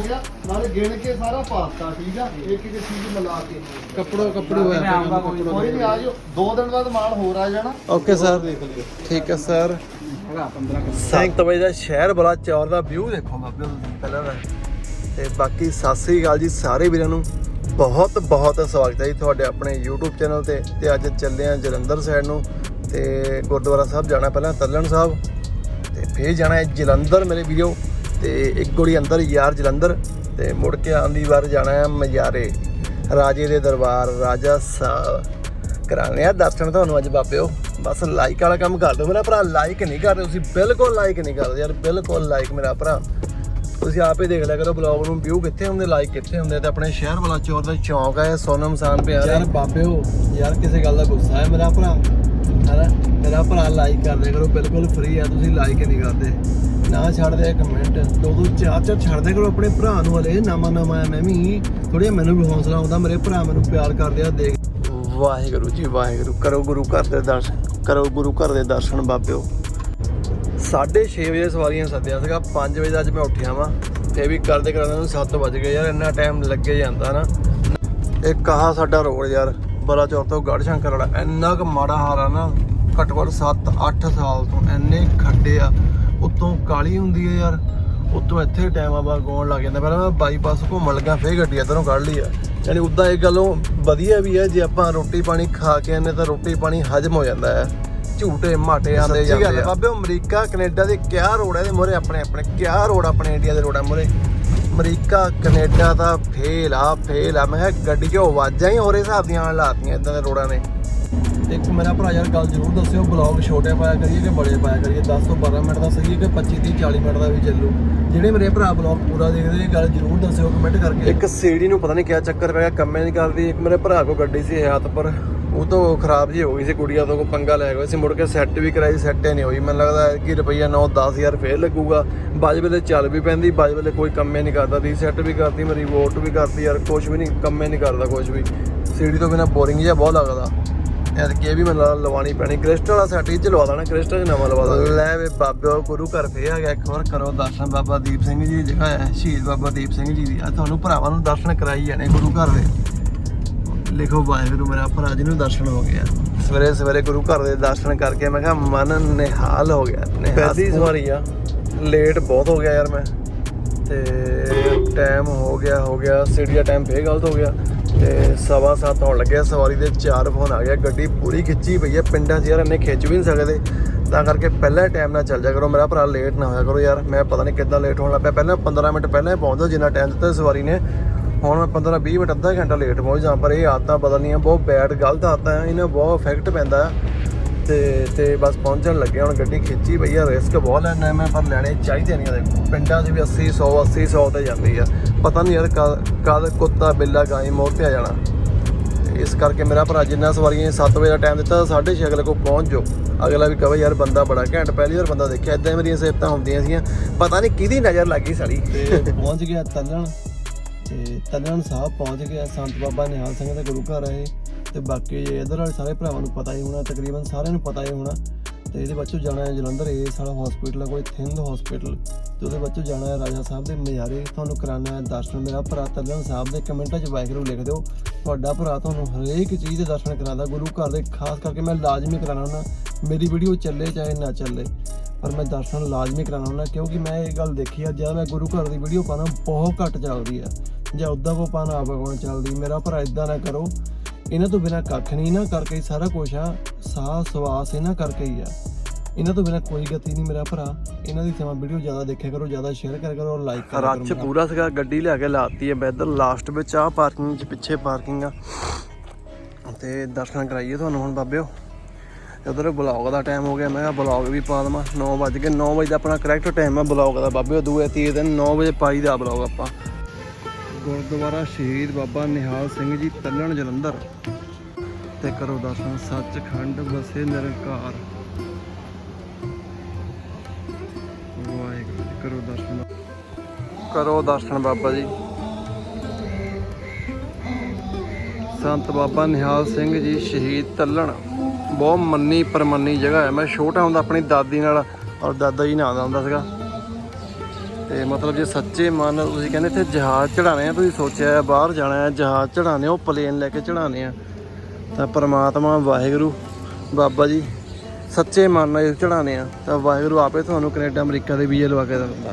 S6: ਨਾਲੇ ਗਿਣ ਕੇ ਸਾਰਾ ਪਾਤਾ ਠੀਕ ਆ? ਇੱਕ ਇੱਕ ਚੀਜ਼ ਮਿਲਾ ਕੇ।
S2: ਕੱਪੜੋ ਕੱਪੜੀ ਹੋਇਆ ਪਿਆ ਕੱਪੜੋ
S6: ਕੋਈ ਨਹੀਂ ਆ ਜਾਓ ਦੋ ਦਿਨ ਬਾਅਦ ਮਾਲ ਹੋਰ ਆ ਜਾਣਾ।
S2: Okay sir. ਠੀਕ ਹੈ ਸਰ। ਸੰਗਤ ਵਜੇ ਦਾ ਸ਼ਹਿਰ ਬੜਾ ਚੌਰ ਦਾ ਵਿਊ ਦੇਖੋ ਬਾਬੇ ਪਹਿਲਾਂ ਦਾ ਤੇ ਬਾਕੀ ਸਤਿ ਸ੍ਰੀ ਅਕਾਲ ਜੀ ਸਾਰੇ ਵੀਰਾਂ ਨੂੰ। ਬਹੁਤ ਬਹੁਤ ਸਵਾਗਤ ਹੈ ਜੀ ਤੁਹਾਡੇ ਆਪਣੇ YouTube ਚੈਨਲ ਤੇ। ਤੇ ਅੱਜ ਚੱਲੇ ਆ ਜਲੰਧਰ ਸਾਈਡ ਨੂੰ। ਤੇ ਗੁਰਦੁਆਰਾ ਸਾਹਿਬ ਜਾਣਾ ਪਹਿਲਾਂ ਤੱਲਣ ਸਾਹਿਬ। ਫੇਰ ਜਾਣਾ ਹੈ ਜਲੰਧਰ ਮੇਰੇ ਵੀਰੋ, ਤੇ ਇੱਕ ਗੋੜੀ ਅੰਦਰ ਯਾਰ ਜਲੰਧਰ, ਤੇ ਮੁੜ ਕੇ ਆਂਦੀ ਵਾਰ ਜਾਣਾ ਹੈ ਮਜਾਰੇ ਰਾਜੇ ਦੇ ਦਰਬਾਰ, ਰਾਜਾ ਸਾਹਿਬ ਕਰਾਣੇ ਆ ਦਰਸ਼ਨ ਤੁਹਾਨੂੰ ਅੱਜ ਬਾਬਿਓ। ਬਸ ਲਾਈਕ ਵਾਲਾ ਕੰਮ ਕਰ ਦਿਓ ਮੇਰਾ ਭਰਾ ਲਾਈਕ ਨਹੀਂ ਕਰਦੇ ਤੁਸੀਂ, ਬਿਲਕੁਲ ਲਾਈਕ ਨਹੀਂ ਕਰਦੇ ਯਾਰ, ਬਿਲਕੁਲ ਲਾਈਕ ਮੇਰਾ ਭਰਾ। ਤੁਸੀਂ ਆਪੇ ਦੇਖ ਲਿਆ ਕਰੋ ਬਲੌਗ ਨੂੰ ਵਿਊ ਕਿੱਥੇ ਹੁੰਦੇ ਲਾਈਕ ਕਿੱਥੇ ਹੁੰਦੇ, ਤੇ ਆਪਣੇ ਸ਼ਹਿਰ ਵਾਲਾ ਚੌਰ ਦਾ ਚੌਂਕ ਹੈ, ਸੋਨਮ ਸਾਨ ਪਿਆਰ। ਯਾਰ ਬਾਬਿਓ, ਯਾਰ ਕਿਸੇ ਗੱਲ ਦਾ ਗੁੱਸਾ ਹੈ ਮੇਰਾ ਭਰਾ। ਹੈਨਾ ਮੇਰਾ ਭਰਾ ਲਾਈਕ ਕਰਦੇ ਕਰੋ, ਬਿਲਕੁਲ ਫ੍ਰੀ ਆ, ਤੁਸੀਂ ਲਾਈਕ ਨਹੀਂ ਕਰਦੇ। ਨਾ ਛੱਡਦੇ ਕਮੈਂਟ ਦੋ ਦੋ ਚਾਰ ਚਾਰ ਛੱਡਦੇ ਕਰੋ ਆਪਣੇ ਭਰਾ ਨੂੰ ਹਲੇ, ਨਵਾਂ ਨਵਾਂ ਆ ਮੈਂ ਵੀ। ਥੋੜੀ ਮੈਨੂੰ ਵੀ ਹੌਸਲਾ ਆਉਂਦਾ, ਮੇਰੇ ਭਰਾ ਮੈਨੂੰ ਪਿਆਰ ਕਰਦੇ ਆ, ਦੇਖ। ਵਾਹਿਗੁਰੂ ਜੀ, ਵਾਹਿਗੁਰੂ। ਕਰੋ ਗੁਰੂ ਘਰ ਦੇ ਦਰਸ਼ਨ, ਕਰੋ ਗੁਰੂ ਘਰ ਦੇ ਦਰਸ਼ਨ ਬਾਬਿਓ। 6:30 ਵਜੇ ਸਵਾਰੀਆਂ ਸੱਦਿਆ ਸੀਗਾ 5 ਵਜੇ ਦਾ ਅੱਜ ਮੈਂ ਉੱਠਿਆ ਵਾਂ। ਫੇਰ ਵੀ ਕਰਦੇ ਕਰਦੇ ਨੂੰ 7 ਵੱਜ ਗਏ ਯਾਰ, ਇੰਨਾ ਟਾਈਮ ਲੱਗੇ ਜਾਂਦਾ ਨਾ। ਇਹ ਕਹਾ ਸਾਡਾ ਰੋਡ ਯਾਰ। ਬੜਾ ਚੌਰ ਤੋਂ ਗੜ ਸ਼ੰਕਰ ਵਾਲਾ। ਇੰਨਾ ਕੁ ਮਾੜਾ ਹਾਲ ਆ ਨਾ ਘੱਟੋ ਘੱਟ 7-8 ਸਾਲ ਤੋਂ ਇੰਨੇ ਖੱਡੇ ਆ। ਉਤੋਂ ਕਾਲੀ ਹੁੰਦੀ ਹੈ ਯਾਰ। ਉਤੋਂ ਇੱਥੇ ਟਾਈਮ ਆ ਗਾਉਣ ਲੱਗ ਜਾਂਦਾ ਪਹਿਲਾਂ ਮੈਂ ਬਾਈਪਾਸ ਘੁੰਮਣ ਲੱਗਾ ਫੇਰ ਗੱਡੀ ਇੱਧਰੋਂ ਕੱਢ ਲਈ ਆ। ਯਾਨੀ ਉਦਾਂ ਇਹ ਗੱਲੋਂ ਵਧੀਆ ਵੀ ਹੈ ਜੇ ਆਪਾਂ ਰੋਟੀ ਪਾਣੀ ਖਾ ਕੇ ਆਨੇ ਤਾਂ ਰੋਟੀ ਪਾਣੀ ਹਜਮ ਹੋ ਜਾਂਦਾ ਹੈ ਝੂਟੇ ਮਾਟੇ ਆਂਦੇ ਜਾਂਦੇ ਆ। ਬਾਬੇ ਅਮਰੀਕਾ ਕੈਨੇਡਾ ਦੇ ਕਿਆ ਰੋਡ ਹੈ ਦੇ ਮੋਰੇ ਆਪਣੇ ਆਪਣੇ ਕਿਆ ਰੋਡ ਆਪਣੇ ਇੰਡੀਆ ਦੇ ਰੋਡਾਂ ਮੋਰੇ ਅਮਰੀਕਾ ਕੈਨੇਡਾ ਦਾ ਫੇਲ ਆ ਫੇਲ ਆ। ਮੈਂ ਕਿਹਾ ਗੱਡੀ 'ਚੋਂ ਆਵਾਜ਼ਾਂ ਹੀ ਹੋਰੇ ਹਿਸਾਬ ਦੀਆਂ ਆਉਣ ਲਾਤੀਆਂ ਇਦਾਂ ਦੇ ਰੋਡਾਂ ਨੇ। ਇੱਕ ਮੇਰਾ ਭਰਾ ਯਾਰ ਗੱਲ ਜ਼ਰੂਰ ਦੱਸਿਓ ਬਲੌਗ ਛੋਟੇ ਪਾਇਆ ਕਰੀਏ ਕਿ ਬੜੇ ਪਾਇਆ ਕਰੀਏ? 10 ਤੋਂ 12 ਮਿੰਟ ਦਾ ਸਹੀ ਹੈ ਕਿ 25 30 40 ਮਿੰਟ ਦਾ ਵੀ ਚੱਲੂ? ਜਿਹੜੇ ਮੇਰੇ ਭਰਾ ਬਲੌਗ ਪੂਰਾ ਦੇਖਦੇ ਇਹ ਗੱਲ ਜ਼ਰੂਰ ਦੱਸਿਓ ਕਮੈਂਟ ਕਰਕੇ। ਇੱਕ ਸੀੜੀ ਨੂੰ ਪਤਾ ਨਹੀਂ ਕਿਆ ਚੱਕਰ ਪੈ ਗਿਆ ਕੰਮੇ ਨਹੀਂ ਕਰਦੀ ਇੱਕ ਮੇਰੇ ਭਰਾ ਕੋ ਗੱਡੀ ਸੀ ਹੱਥ ਪਰ। ਉਹ ਤੋਂ ਖਰਾਬ ਜੀ ਹੋ ਗਈ ਸੀ ਕੁੜੀਆਂ ਤੋਂ ਕੋ ਪੰਗਾ ਲੈ ਗਏ ਸੀ। ਮੁੜ ਕੇ ਸੈੱਟ ਵੀ ਕਰਾਈ ਸੈੱਟ ਹੀ ਨਹੀਂ ਹੋਈ। ਮੈਨੂੰ ਲੱਗਦਾ ਕਿ ਰੁਪਈਆ 9 10000 ਫੇਰ ਲੱਗੂਗਾ। ਬਾਜ ਵੇਲੇ ਚੱਲ ਵੀ ਪੈਂਦੀ ਬਾਜ ਵੇਲੇ ਕੋਈ ਕੰਮੇ ਨਹੀਂ ਕਰਦਾ। ਰੀਸੈਟ ਵੀ ਕਰਦੀ ਮੇਰੀ ਵੋਟ ਵੀ ਕਰਦੀ ਯਾਰ ਕੁਝ ਵੀ ਨਹੀਂ, ਕੰਮੇ ਨਹੀਂ ਕਰਦਾ ਕੁਝ ਵੀ। ਸੀੜੀ ਤੋਂ ਬਿਨਾ ਬੋਰਿੰਗ ਜਿਹਾ ਬਹੁਤ ਲੱਗਦਾ। ਯਾਰ ਕਿ ਇਹ ਵੀ ਮੈਨੂੰ ਲੱਗਦਾ ਲਵਾਣੀ ਪੈਣੀ। ਕ੍ਰਿਸਟਲ ਵਾਲਾ ਸੈੱਟ ਹੀ ਚ ਲਵਾ ਦੇਣਾ, ਕ੍ਰਿਸਟਲ ਚ ਨਵਾਂ ਲਵਾ ਦੇਣਾ। ਲੈ ਵੇ ਬਾਬਿਓ ਗੁਰੂ ਘਰ ਫੇ ਆ ਗਿਆ। ਇੱਕ ਵਾਰ ਕਰੋ ਦਰਸ਼ਨ ਬਾਬਾ ਦੀਪ ਸਿੰਘ ਜੀ ਦੀ ਜਗ੍ਹਾ ਹੈ ਸ਼ਹੀਦ ਬਾਬਾ ਦੀਪ ਸਿੰਘ ਜੀ ਦੀ। ਆ ਤੁਹਾਨੂੰ ਭਰਾਵਾਂ ਨੂੰ ਦਰਸ਼ਨ ਕਰਾਈ ਜਾਣੇ ਗੁਰੂ ਘਰ ਦੇ। ਲਿਖੋ ਵਾਹਿਗੁਰੂ ਮੇਰਾ ਭਰਾ ਜੀ ਨੂੰ ਦਰਸ਼ਨ ਹੋ ਗਿਆ ਸਵੇਰੇ ਸਵੇਰੇ ਗੁਰੂ ਘਰ ਦੇ ਦਰਸ਼ਨ ਕਰਕੇ ਮੈਂ ਕਿਹਾ ਮਨ ਨਿਹਾਲ ਹੋ ਗਿਆ ਪਹਿਲੀ ਸਵਾਰੀ ਆ। ਲੇਟ ਬਹੁਤ ਹੋ ਗਿਆ ਯਾਰ ਮੈਂ। ਤੇ ਟਾਈਮ ਹੋ ਗਿਆ ਹੋ ਗਿਆ ਸਿਟੀ ਦਾ ਟਾਈਮ ਫੇਰ ਗਲਤ ਹੋ ਗਿਆ। ਤੇ ਸਵਾ ਸੱਤ ਹੋਣ ਲੱਗਿਆ ਸਵਾਰੀ ਦੇ ਚਾਰ ਫੋਨ ਆ ਗਿਆ ਗੱਡੀ ਪੂਰੀ ਖਿੱਚੀ ਪਈ ਹੈ ਪਿੰਡਾਂ 'ਚ ਯਾਰ ਇੰਨੇ ਖਿੱਚ ਵੀ ਨਹੀਂ ਸਕਦੇ। ਤਾਂ ਕਰਕੇ ਪਹਿਲਾਂ ਟਾਈਮ ਨਾਲ ਚੱਲ ਜਾ ਕਰੋ ਮੇਰਾ ਭਰਾ ਲੇਟ ਨਾ ਹੋਇਆ ਕਰੋ ਯਾਰ। ਮੈਂ ਪਤਾ ਨਹੀਂ ਕਿੱਦਾਂ ਲੇਟ ਹੋਣ ਲੱਗ ਪਿਆ। ਪਹਿਲਾਂ 15 ਮਿੰਟ ਪਹਿਲਾਂ ਹੀ ਪਹੁੰਚਦਾ ਜਿੰਨਾ ਟਾਈਮ ਦਿੱਤਾ ਸਵਾਰੀ ਨੇ। ਹੁਣ ਮੈਂ 15 20 ਮਿੰਟ ਅੱਧਾ ਘੰਟਾ ਲੇਟ ਪਹੁੰਚ ਜਾਂ ਪਰ ਇਹ ਆਦਤਾਂ ਬਦਲਣੀਆਂ ਬਹੁਤ ਬੈਡ ਗਲਤ ਆਦਤਾਂ ਆ, ਇਹਨਾਂ ਬਹੁਤ ਇਫੈਕਟ ਪੈਂਦਾ ਆ। ਤੇ ਤੇ ਬਸ ਪਹੁੰਚਣ ਲੱਗੇ ਹੁਣ ਗੱਡੀ ਖਿੱਚੀ ਪਈ ਆ ਰਿਸਕ ਬਹੁਤ ਲੈਣਾ ਮੈਂ, ਪਰ ਲੈਣੇ ਚਾਹੀਦੇ ਨਹੀਂ ਦੇਖੋ। ਪਿੰਡਾਂ 'ਚ ਵੀ 80 100 80 100 ਤੇ ਜਾਂਦੀ ਆ। ਪਤਾ ਨਹੀਂ ਯਾਰ ਕਦ ਕਦ ਕੁੱਤਾ ਬਿੱਲਾ ਗਾਈ ਮੋਰ ਤੇ ਆ ਜਾਣਾ। ਇਸ ਕਰਕੇ ਮੇਰਾ ਭਰਾ ਜਿੰਨਾ ਸਵਾਰੀਆਂ 7 ਵਜੇ ਦਾ ਟਾਈਮ ਦਿੱਤਾ 6:30 ਅਗਲੇ ਕੋਲ ਪਹੁੰਚ ਜਾਓ। ਅਗਲਾ ਵੀ ਕਹੇ ਯਾਰ ਬੰਦਾ ਬੜਾ ਘੈਂਟ, ਪਹਿਲੀ ਵਾਰ ਬੰਦਾ ਦੇਖਿਆ ਇਦਾਂ ਮੇਰੀਆਂ ਸੇਫਤਾਂ ਹੁੰਦੀਆਂ ਸੀਗੀਆਂ। ਪਤਾ ਨਹੀਂ ਕਿਹਦੀ ਨਜ਼ਰ ਲੱਗੀ ਸਾਲੀ। ਤੇ ਪਹੁੰਚ ਗਿਆ ਤੱਲਣ ਤੇ ਤਲਣ ਸਾਹਿਬ ਪਹੁੰਚ ਗਿਆ ਸੰਤ ਬਾਬਾ ਨਿਹਾਲ ਸਿੰਘ ਦੇ ਗੁਰੂ ਘਰ ਆਏ ਤੇ ਬਾਕੀ ਇਧਰ ਵਾਲੇ ਸਾਰੇ ਭਰਾਵਾਂ ਨੂੰ ਪਤਾ ਹੀ ਹੋਣਾ, ਤਕਰੀਬਨ ਸਾਰਿਆਂ ਨੂੰ ਪਤਾ ਹੀ ਹੋਣਾ ਤੇ ਇਹਦੇ ਬੱਚੋਂ ਜਾਣਾ ਹੈ ਜਲੰਧਰ, ਇਹ ਸਾਲਾ ਹਸਪੀਟਲ ਆ, ਕੋਈ ਥਿੰਦ ਹਸਪੀਟਲ ਤੇ ਉਹਦੇ ਬੱਚੋਂ ਜਾਣਾ ਹੈ ਰਾਜਾ ਸਾਹਿਬ ਦੇ ਨਜ਼ਾਰੇ ਤੁਹਾਨੂੰ ਕਰਾਉਣਾ ਹੈ ਦਰਸ਼ਨ। ਮੇਰਾ ਭਰਾ ਤੱਲਣ ਸਾਹਿਬ ਦੇ ਕਮੈਂਟਾਂ 'ਚ ਵਾਹਿਗੁਰੂ ਲਿਖ ਦਿਓ, ਤੁਹਾਡਾ ਭਰਾ ਤੁਹਾਨੂੰ ਹਰੇਕ ਚੀਜ਼ ਦੇ ਦਰਸ਼ਨ ਕਰਾਉਂਦਾ, ਗੁਰੂ ਘਰ ਦੇ ਖਾਸ ਕਰਕੇ ਮੈਂ ਲਾਜ਼ਮੀ ਕਰਾਉਣਾ ਹੁੰਦਾ, ਮੇਰੀ ਵੀਡੀਓ ਚੱਲੇ ਚਾਹੇ ਨਾ ਚੱਲੇ, ਪਰ ਮੈਂ ਦਰਸ਼ਨ ਲਾਜ਼ਮੀ ਕਰਾਉਣਾ ਹੁੰਦਾ, ਕਿਉਂਕਿ ਮੈਂ ਇਹ ਗੱਲ ਦੇਖੀ ਆ, ਜਦ ਮੈਂ ਗੁਰੂ ਘਰ ਦੀ ਵੀਡੀਓ ਪਾਣਾ ਬਹੁਤ ਘੱਟ ਚੱਲਦੀ ਆ। ਜਾਂ ਉਦਾਂ ਕੋ ਪਾਣਾ ਆਪ ਕੋਣ ਚੱਲਦੀ ਮੇਰਾ ਭਰਾ ਇਦਾਂ ਨਾ ਕਰੋ। ਇਹਨਾਂ ਤੋਂ ਬਿਨਾ ਕੱਖ ਨਹੀਂ ਨਾ ਕਰਕੇ ਸਾਰਾ ਕੁਝ ਆ। ਸਾਹ ਸਵਾਸ ਇਹਨਾਂ ਕਰਕੇ ਹੀ ਆ। ਇਹਨਾਂ ਤੋਂ ਬਿਨਾ ਕੋਈ ਗਤੀ ਨਹੀਂ ਮੇਰਾ ਭਰਾ। ਇਹਨਾਂ ਦੀ ਸਮਾਂ ਵੀਡੀਓ ਜ਼ਿਆਦਾ ਦੇਖਿਆ ਕਰੋ ਜ਼ਿਆਦਾ ਸ਼ੇਅਰ ਕਰਿਆ ਕਰੋ ਔਰ ਲਾਈਕ ਕਰਿਆ ਕਰੋ। ਰੱਛ ਪੂਰਾ ਸੀਗਾ ਗੱਡੀ ਲਿਆ ਕੇ ਲਾਤੀ ਹੈ ਮੈਂ ਇੱਧਰ ਲਾਸਟ ਵਿੱਚ ਆ ਪਾਰਕਿੰਗ 'ਚ ਪਿੱਛੇ ਪਾਰਕਿੰਗ ਆ। ਤੇ ਦਰਸ਼ਨ ਕਰਾਈਏ ਤੁਹਾਨੂੰ ਹੁਣ ਬਾਬਿਓ। ਉਧਰ ਬਲੌਗ ਦਾ ਟਾਈਮ ਹੋ ਗਿਆ ਮੈਂ ਕਿਹਾ ਬਲੌਗ ਵੀ ਪਾ ਦਵਾਂ। 9 ਵਜ ਕੇ 9 ਵਜੇ ਦਾ ਆਪਣਾ ਕਰੈਕਟ ਟਾਈਮ ਹੈ ਬਲੌਗ ਦਾ। ਬਾਬਿਓ ਦੂਏ ਤੀਏ ਦਿਨ 9 ਵਜੇ ਪਾਈ ਦਾ ਬਲੌਗ ਆਪਾਂ। ਗੁਰਦੁਆਰਾ ਸ਼ਹੀਦ ਬਾਬਾ ਨਿਹਾਲ ਸਿੰਘ ਜੀ ਤੱਲਣ ਜਲੰਧਰ ਤੇ ਕਰੋ ਦਰਸ਼ਨ, ਸੱਚਖੰਡ ਵਸੇ ਨਿਰੰਕਾਰ। ਵਾਹਿਗੁਰੂ ਜੀ, ਕਰੋ ਦਰਸ਼ਨ। ਕਰੋ ਦਰਸ਼ਨ ਬਾਬਾ ਜੀ। ਸੰਤ ਬਾਬਾ ਨਿਹਾਲ ਸਿੰਘ ਜੀ ਸ਼ਹੀਦ ਤੱਲਣ। ਬਹੁਤ ਮੰਨੀ ਪਰਮੰਨੀ ਜਗ੍ਹਾ ਹੈ। ਮੈਂ ਛੋਟਾ ਹੁੰਦਾ, ਆਪਣੀ ਦਾਦੀ ਨਾਲ ਔਰ ਦਾਦਾ ਜੀ ਨਾਲ ਆਉਂਦਾ ਸੀਗਾ। ਤੇ ਮਤਲਬ ਜੇ ਸੱਚੇ ਮਨ ਨਾਲ ਤੁਸੀਂ ਕਹਿੰਦੇ ਇੱਥੇ ਜਹਾਜ਼ ਚੜਾਣੇ ਆ, ਤੁਸੀਂ ਸੋਚਿਆ ਬਾਹਰ ਜਾਣਾ ਹੈ, ਜਹਾਜ਼ ਚੜਾਣੇ ਉਹ ਪਲੇਨ ਲੈ ਕੇ ਚੜਾਣੇ ਆ। ਤਾਂ ਪਰਮਾਤਮਾ, ਵਾਹਿਗੁਰੂ, ਬਾਬਾ ਜੀ, ਸੱਚੇ ਮਨ ਨਾਲ ਚੜਾਣੇ ਆ। ਤਾਂ ਵਾਹਿਗੁਰੂ ਆਪੇ ਤੁਹਾਨੂੰ ਕੈਨੇਡਾ, ਅਮਰੀਕਾ ਦੇ ਵੀਜ਼ੇ ਲਵਾ ਕੇ ਦਿੰਦਾ।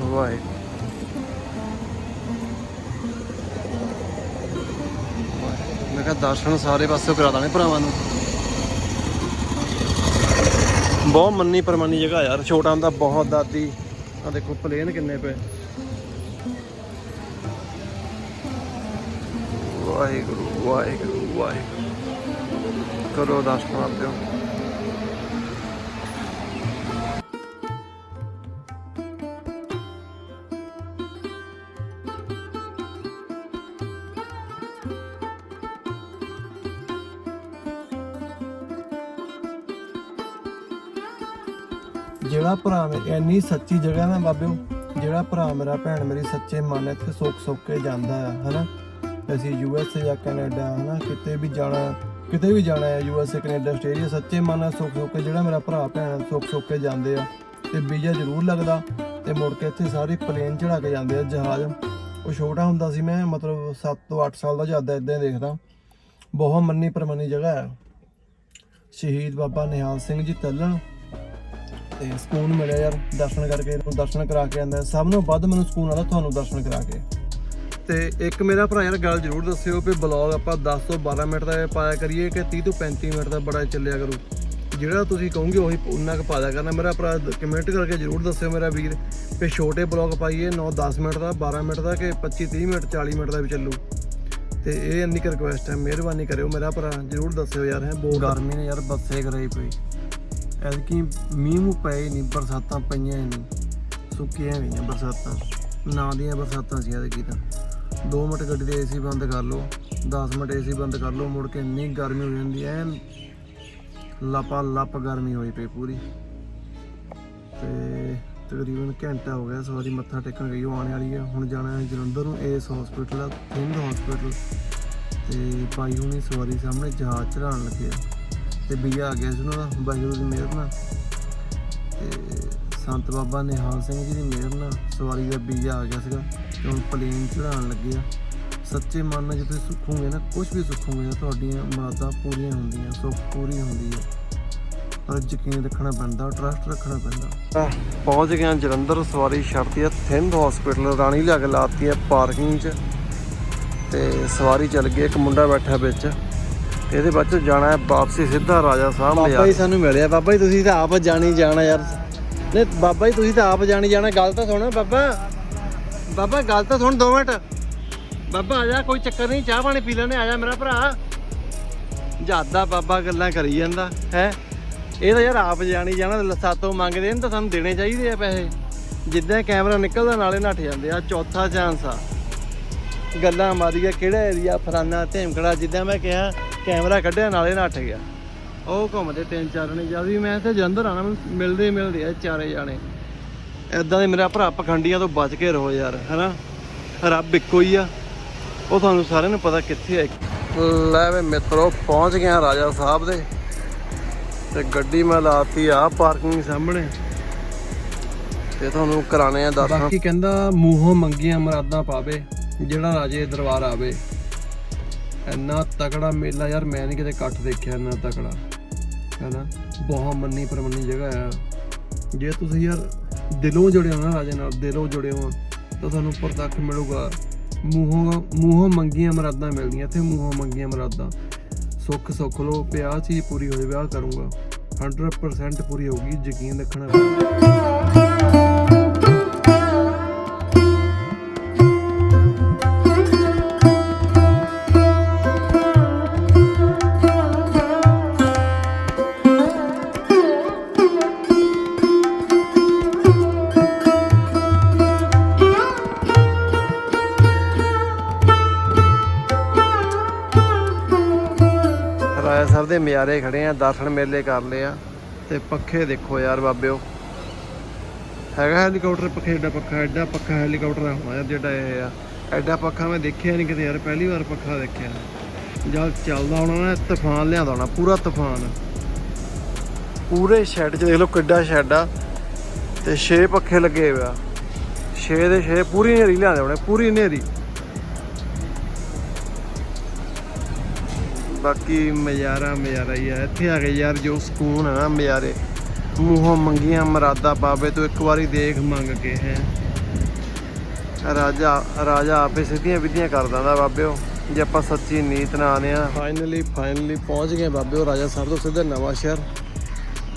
S2: ਵਾਹਿਗੁਰੂ ਮੈਂ ਕਿਹਾ ਦਰਸ਼ਨ ਸਾਰੇ ਪਾਸੇ ਕਰਾ ਦਾਂਗੇ ਭਰਾਵਾਂ ਨੂੰ। ਬਹੁਤ ਮੰਨੀ ਪਰਮਾਨੀ ਜਗ੍ਹਾ ਯਾਰ, ਛੋਟਾ ਹੁੰਦਾ, ਬਹੁਤ ਦਾਦੀ। ਆ ਦੇਖੋ ਪਲੇਨ ਕਿੰਨੇ ਪਏ। ਵਾਹਿਗੁਰੂ ਵਾਹਿਗੁਰੂ ਵਾਹਿਗੁਰੂ। ਕਰੋ ਦਰਸ਼ਨ ਆਪਿਓ ਜਿਹੜਾ ਭਰਾ ਮੇਰੇ ਇੰਨੀ ਸੱਚੀ ਜਗ੍ਹਾ ਨਾ ਬਾਬਿਓ, ਜਿਹੜਾ ਭਰਾ ਮੇਰਾ, ਭੈਣ ਮੇਰੀ ਸੱਚੇ ਮਨ ਇੱਥੇ ਸੁੱਖ ਸੁੱਖ ਕੇ ਜਾਂਦਾ ਆ ਹਨਾ? ਅਸੀਂ ਯੂ ਐਸ ਏ ਜਾਂ ਕੈਨੇਡਾ, ਹਨਾ? ਕਿਤੇ ਵੀ ਜਾਣਾ, ਕਿਤੇ ਵੀ ਜਾਣਾ ਹੈ U S A Canada, Australia, ਸੱਚੇ ਮਨ ਨਾਲ ਸੁੱਖ ਸੁੱਖ ਕੇ ਜਿਹੜਾ ਮੇਰਾ ਭਰਾ, ਭੈਣ ਸੁੱਖ ਸੁੱਖ ਕੇ ਜਾਂਦੇ ਆ, ਤੇ ਵੀਜ਼ਾ ਜ਼ਰੂਰ ਲੱਗਦਾ, ਤੇ ਮੁੜ ਕੇ ਇੱਥੇ ਸਾਰੇ ਪਲੇਨ ਚੜਾ ਕੇ ਜਾਂਦੇ ਆ, ਜਹਾਜ਼। ਉਹ ਛੋਟਾ ਹੁੰਦਾ ਸੀ ਮੈਂ, ਮਤਲਬ 7 ਤੋਂ 8 ਸਾਲ ਦਾ ਜ਼ਿਆਦਾ ਇਦਾਂ ਦੇਖਦਾ। ਬਹੁਤ ਮੰਨੀ ਪਰਮੰਨੀ ਜਗ੍ਹਾ ਹੈ। ਸ਼ਹੀਦ ਬਾਬਾ ਨਿਹਾਲ ਸਿੰਘ ਜੀ ਤੱਲਣ ਤੇ ਸਕੂਨ ਮਿਲਿਆ ਯਾਰ ਦਰਸ਼ਨ ਕਰਕੇ ਇਹਨੂੰ ਦਰਸ਼ਨ ਕਰਾ ਕੇ ਆਂਦਾ। ਸਭ ਨੂੰ ਵੱਧ ਮੈਨੂੰ ਸਕੂਨ ਆਦਾ ਤੁਹਾਨੂੰ ਦਰਸ਼ਨ ਕਰਾ ਕੇ। ਤੇ ਇੱਕ ਮੇਰਾ ਭਰਾ ਯਾਰ ਗੱਲ ਜ਼ਰੂਰ ਦੱਸਿਓ ਵੀ ਬਲੌਗ ਆਪਾਂ 10 ਤੋਂ 12 ਮਿੰਟ ਦਾ ਪਾਇਆ ਕਰੀਏ ਕਿ 30 ਤੋਂ 35 ਮਿੰਟ ਦਾ ਬੜਾ ਚੱਲਿਆ ਕਰੂ। ਜਿਹੜਾ ਤੁਸੀਂ ਕਹੋਗੇ ਉਹੀ ਉਨਾ ਕੁ ਪਾ ਦਿਆ ਕਰਨਾ। ਮੇਰਾ ਭਰਾ ਕਮੈਂਟ ਕਰਕੇ ਜ਼ਰੂਰ ਦੱਸਿਓ ਮੇਰਾ ਵੀਰ ਵੀ ਛੋਟੇ ਬਲੌਗ ਪਾਈਏ 9-10 ਮਿੰਟ ਦਾ 12 ਮਿੰਟ ਦਾ ਕਿ 25-30 ਮਿੰਟ 40 ਮਿੰਟ ਦਾ ਵੀ ਚੱਲੂ। ਤੇ ਇਹ ਇੰਨੀ ਕੁ ਰਿਕੁਐਸਟ ਹੈ ਮਿਹਰਬਾਨੀ ਕਰਿਓ ਮੇਰਾ ਭਰਾ ਜ਼ਰੂਰ ਦੱਸਿਓ ਯਾਰ ਹੈ ਬਹੁਤ ਗਰਮੀ ਨੇ ਯਾਰ ਬੱਸੇ ਕਰਾਈ ਪਈ। ਐਤਕੀ ਮੀਂਹ ਮੂੰਹ ਪਏ ਨਹੀਂ ਬਰਸਾਤਾਂ ਪਈਆਂ ਹੀ ਨਹੀਂ ਸੁੱਕੀਆਂ ਹੋਈਆਂ ਬਰਸਾਤਾਂ। ਨਾ ਦੀਆਂ ਬਰਸਾਤਾਂ ਸੀ ਐਤਕੀ ਤਾਂ। 2 ਮਿੰਟ ਗੱਡੀ ਦੇ ਏਸੀ ਬੰਦ ਕਰ ਲਓ 10 ਮਿੰਟ ਏਸੀ ਬੰਦ ਕਰ ਲਓ, ਮੁੜ ਕੇ ਇੰਨੀ ਗਰਮੀ ਹੋ ਜਾਂਦੀ ਐ ਲਪਾ ਲਪ ਗਰਮੀ ਹੋਈ ਪਈ ਪੂਰੀ। ਤੇ ਤਕਰੀਬਨ ਘੰਟਾ ਹੋ ਗਿਆ, ਸਵਾਰੀ ਮੱਥਾ ਟੇਕਣ ਗਈ, ਉਹ ਆਉਣ ਵਾਲੀ ਹੈ ਹੁਣ ਜਾਣਾ ਹੈ ਜਲੰਧਰ ਨੂੰ, ਏਸ ਹਸਪੀਟਲ ਆ ਥਿੰਦ ਹਸਪੀਟਲ ਤੇ ਭਾਈ ਹੁਣੀ ਸਵਾਰੀ ਸਾਹਮਣੇ ਜਹਾਜ਼ ਚੜਾਉਣ ਲੱਗੇ ਆ। ਤੇ ਵੀਜ਼ਾ ਆ ਗਿਆ ਸੀ ਉਹਨਾਂ ਦਾ, ਵਾਹਿਗੁਰੂ ਦੀ ਮਿਹਰ ਨਾਲ। ਤੇ ਸੰਤ ਬਾਬਾ ਨਿਹਾਲ ਸਿੰਘ ਜੀ ਦੀ ਮਿਹਰ ਨਾਲ ਸਵਾਰੀ ਦਾ ਵੀਜ਼ਾ ਆ ਗਿਆ ਸੀਗਾ ਤੇ ਹੁਣ ਪਲੇਨ ਚੜਾਉਣ ਲੱਗੇ ਆ। ਸੱਚੇ ਮਨ ਨਾਲ ਜੇ ਤੁਸੀਂ ਨਾ ਕੁਝ ਵੀ ਸੁੱਖੋਗੇ ਤੁਹਾਡੀਆਂ ਮੁਰਾਦਾਂ ਪੂਰੀਆਂ ਹੁੰਦੀਆਂ, ਸੁੱਖ ਪੂਰੀ ਹੁੰਦੀ ਹੈ ਪਰ ਯਕੀਨ ਰੱਖਣਾ ਪੈਂਦਾ ਟਰਸਟ ਰੱਖਣਾ ਪੈਂਦਾ। ਪਹੁੰਚ ਗਏ ਜਲੰਧਰ, ਸਵਾਰੀ ਛੱਡਤੀ ਹੈ ਥਿੰਦ ਹਸਪੀਟਲ ਰਾਣੀ ਲੱਗ ਲਾਤੀ ਹੈ ਪਾਰਕਿੰਗ 'ਚ। ਤੇ ਸਵਾਰੀ ਚੱਲ ਗਈ, ਇੱਕ ਮੁੰਡਾ ਬੈਠਾ ਵਿੱਚ। ਇਹਦੇ ਬਾਅਦ ਚ ਜਾਣਾ ਹੈ ਵਾਪਸੀ ਸਿੱਧਾ ਰਾਜਾ ਸਾਹਿਬ ਬਾਬਾ ਜੀ ਸਾਨੂੰ ਮਿਲਿਆ। ਬਾਬਾ ਜੀ ਤੁਸੀਂ ਤਾਂ ਆਪ ਜਾਣੀ ਜਾਣਾ ਯਾਰ। ਨਹੀਂ ਬਾਬਾ ਜੀ ਤੁਸੀਂ ਤਾਂ ਆਪ ਜਾਣੀ ਜਾਣਾ। ਗੱਲ ਤਾਂ ਸੁਣ ਬਾਬਾ। ਬਾਬਾ ਗੱਲ ਤਾਂ ਸੁਣ ਦੋ ਮਿੰਟ। ਬਾਬਾ ਆ ਜਾ ਕੋਈ ਚੱਕਰ ਨਹੀਂ। ਚਾਹ ਪਾਣੀ ਪੀ ਲੈਣੇ ਆ। ਜਾ ਮੇਰਾ ਭਰਾ। ਜ਼ਿਆਦਾ ਬਾਬਾ ਗੱਲਾਂ ਕਰੀ ਜਾਂਦਾ ਹੈ? ਇਹ ਤਾਂ ਯਾਰ ਆਪ ਜਾਣੀ ਜਾਣਾ ਸਾਤੋਂ ਮੰਗਦੇ ਨੇ ਤਾਂ ਸਾਨੂੰ ਦੇਣੇ ਚਾਹੀਦੇ ਆ ਪੈਸੇ। ਜਿੱਦਾਂ ਕੈਮਰਾ ਨਿਕਲਦਾ ਨਾਲੇ ਨੱਠ ਜਾਂਦੇ ਆ। ਚੌਥਾ ਚਾਂਸ ਆ। ਗੱਲਾਂ ਮਾਰੀਆਂ ਕਿਹੜਾ ਏਰੀਆ ਫਰਾਨਾ ਧੇਮਕੜਾ ਜਿੱਦਾਂ ਮੈਂ ਕਿਹਾ ਕੈਮਰਾ ਕੱਢਿਆ, ਨਾਲੇ ਨੱਠ ਗਿਆ। ਉਹ ਘੁੰਮਦੇ ਤਿੰਨ ਚਾਰ ਨੇ ਜਦ ਵੀ ਮੈਂ ਤੇ ਜਲੰਧਰ ਆਣਾ ਮਿਲਦੇ ਮਿਲਦੇ ਆ ਚਾਰੇ ਜਾਣੇ। ਐਦਾਂ ਦੇ ਮੇਰਾ ਭਰਾ ਪਖੰਡੀਆਂ ਤੋਂ ਬਚ ਕੇ ਰਹੋ ਯਾਰ, ਹੈਨਾ? ਰੱਬ ਇੱਕੋ ਹੀ ਆ। ਉਹ ਤੁਹਾਨੂੰ ਸਾਰਿਆਂ ਨੂੰ ਪਤਾ ਕਿੱਥੇ ਆ। ਲੈ ਵੇ ਮਿੱਤਰੋ, ਪਹੁੰਚ ਗਿਆ ਰਾਜਾ ਸਾਹਿਬ ਦੇ। ਤੇ ਗੱਡੀ ਮੈਂ ਲਾਤੀ ਆ ਪਾਰਕਿੰਗ ਸਾਹਮਣੇ। ਤੇ ਤੁਹਾਨੂੰ ਕਰਾਣੇ ਆ ਦਰਸ਼ਨ ਬਾਕੀ ਕਹਿੰਦਾ ਮੂੰਹੋਂ ਮੰਗੀਆਂ ਮਰਾਦਾਂ ਪਾਵੇ, ਜਿਹੜਾ ਰਾਜੇ ਦਰਬਾਰ ਆਵੇ। ਇੰਨਾ ਤਕੜਾ ਮੇਲਾ ਯਾਰ, ਮੈਂ ਨਹੀਂ ਕਿਤੇ ਇਕੱਠ ਦੇਖਿਆ ਇੰਨਾ ਤਕੜਾ, ਹੈਨਾ? ਬਹੁਤ ਮੰਨੀ ਪਰਮੰਨੀ ਜਗ੍ਹਾ ਆ। ਜੇ ਤੁਸੀਂ ਯਾਰ ਦਿਲੋਂ ਜੁੜੇ ਹੋ ਨਾ ਰਾਜੇ ਨਾਲ, ਦਿਲੋਂ ਜੁੜੇ ਹੋ, ਤਾਂ ਤੁਹਾਨੂੰ ਪ੍ਰਤੱਖ ਮਿਲੂਗਾ। ਮੂੰਹੋਂ ਮੂੰਹੋਂ ਮੰਗੀਆਂ ਮਰਾਦਾਂ ਮਿਲਦੀਆਂ, ਇੱਥੇ ਮੂੰਹੋਂ ਮੰਗੀਆਂ ਮਰਾਦਾਂ। ਸੁੱਖ ਸੁੱਖ ਲੋ ਪਿਆ ਚੀਜ਼ ਪੂਰੀ ਹੋਏ ਵਿਆਹ ਕਰੂੰਗਾ। 100% ਪੂਰੀ ਹੋਊਗੀ, ਯਕੀਨ ਰੱਖਣਾ। ਸਾਹਿਬ ਦੇ ਮਿਆਰੇ ਖੜੇ ਆ, ਦਰਸ਼ਨ ਮੇਲੇ ਕਰ ਲਏ ਆ। ਤੇ ਪੱਖੇ ਦੇਖੋ ਯਾਰ ਬਾਬਿਓ। ਹੈਗਾ ਹੈਲੀਕਾਪਟਰ ਪੱਖੇ, ਐਡਾ ਪੱਖਾ ਐਡਾ ਪੱਖਾ ਹੈਲੀਕਾਪਟਰ ਹੋਣਾ ਯਾਰ ਜਿਹੜਾ ਇਹ ਆ। ਐਡਾ ਪੱਖਾ ਮੈਂ ਦੇਖਿਆ ਨਹੀਂ ਕਿਤੇ ਯਾਰ, ਪਹਿਲੀ ਵਾਰ ਪੱਖਾ ਦੇਖਿਆ। ਜਦ ਚੱਲਦਾ ਹੋਣਾ ਨਾ, ਤੂਫਾਨ ਲਿਆਉਂਦਾ ਹੋਣਾ, ਪੂਰਾ ਤੂਫਾਨ। ਪੂਰੇ ਸ਼ੈੱਡ 'ਚ ਦੇਖ ਲਓ ਕਿੱਡਾ ਸ਼ੈੱਡ ਆ। ਤੇ 6 ਪੱਖੇ ਲੱਗੇ ਹੋਏ ਆ। 6 ਦੇ 6 ਪੂਰੀ ਹਨੇਰੀ ਲਿਆਉਂਦੇ ਹੋਣੇ, ਪੂਰੀ ਹਨੇਰੀ। ਬਾਕੀ ਨਜ਼ਾਰਾ ਨਜ਼ਾਰਾ ਹੀ ਆ। ਇੱਥੇ ਆ ਕੇ ਯਾਰ ਜੋ ਸਕੂਨ ਆ ਨਾ ਨਜ਼ਾਰੇ ਮੂੰਹੋਂ ਮੰਗੀਆਂ ਮਰਾਦਾ ਬਾਬੇ ਤੋਂ ਇੱਕ ਵਾਰੀ ਦੇਖ ਮੰਗ ਕੇ ਹੈ। ਰਾਜਾ ਰਾਜਾ ਆਪੇ ਸਿੱਧੀਆਂ ਵਿਧੀਆਂ ਕਰ ਦਿੰਦਾ ਬਾਬਿਓ, ਜੇ ਆਪਾਂ ਸੱਚੀ ਨੀਤ ਨਾਲ ਆਨੇ ਆ ਫਾਈਨਲੀ ਫਾਈਨਲੀ ਪਹੁੰਚ ਗਏ ਬਾਬਿਓ, ਰਾਜਾ ਸਾਹਿਬ ਤੋਂ ਸਿੱਧਾ ਨਵਾਂ ਸ਼ਹਿਰ।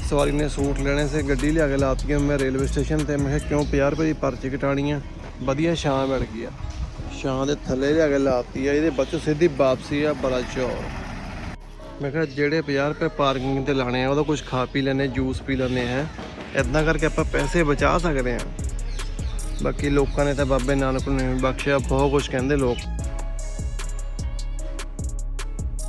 S2: ਸਵਾਰੀ ਨੇ ਸੂਟ ਲੈਣੇ ਸੀ, ਗੱਡੀ ਲਿਆ ਕੇ ਲਾਤੀ ਮੈਂ ਰੇਲਵੇ ਸਟੇਸ਼ਨ ਤੇ, ਮੈਂ ਕਿਹਾ ਕਿਉਂ 50 ਰੁਪਏ ਦੀ ਪਰਚੀ ਕਟਾਣੀ ਆ? ਵਧੀਆ ਛਾਂ ਮਿਲ ਗਈ ਆ। ਛਾਂ ਦੇ ਥੱਲੇ ਲਿਆ ਕੇ ਲਾਤੀ ਆ, ਇਹਦੇ ਬੱਚੋ ਸਿੱਧੀ ਵਾਪਸੀ ਆ, ਬੜਾ ਚੌਰ ਮੈਂ ਕਿਹਾ ਜਿਹੜੇ 50 ਰੁਪਏ ਪਾਰਕਿੰਗ ਤੇ ਲਾਣੇ ਆ, ਉਹਦਾ ਕੁਝ ਖਾ ਪੀ ਲੈਣੇ ਜੂਸ ਪੀ ਲੈਣੇ ਹੈ। ਇਦਾਂ ਕਰਕੇ ਆਪਾਂ ਪੈਸੇ ਬਚਾ ਸਕਦੇ ਆ ਬਾਕੀ ਲੋਕਾਂ ਨੇ ਤਾਂ ਬਾਬੇ ਨਾਨਕ ਨੇ ਬਖਸ਼ਿਆ, ਬਹੁਤ ਕੁਝ ਕਹਿੰਦੇ ਲੋਕ।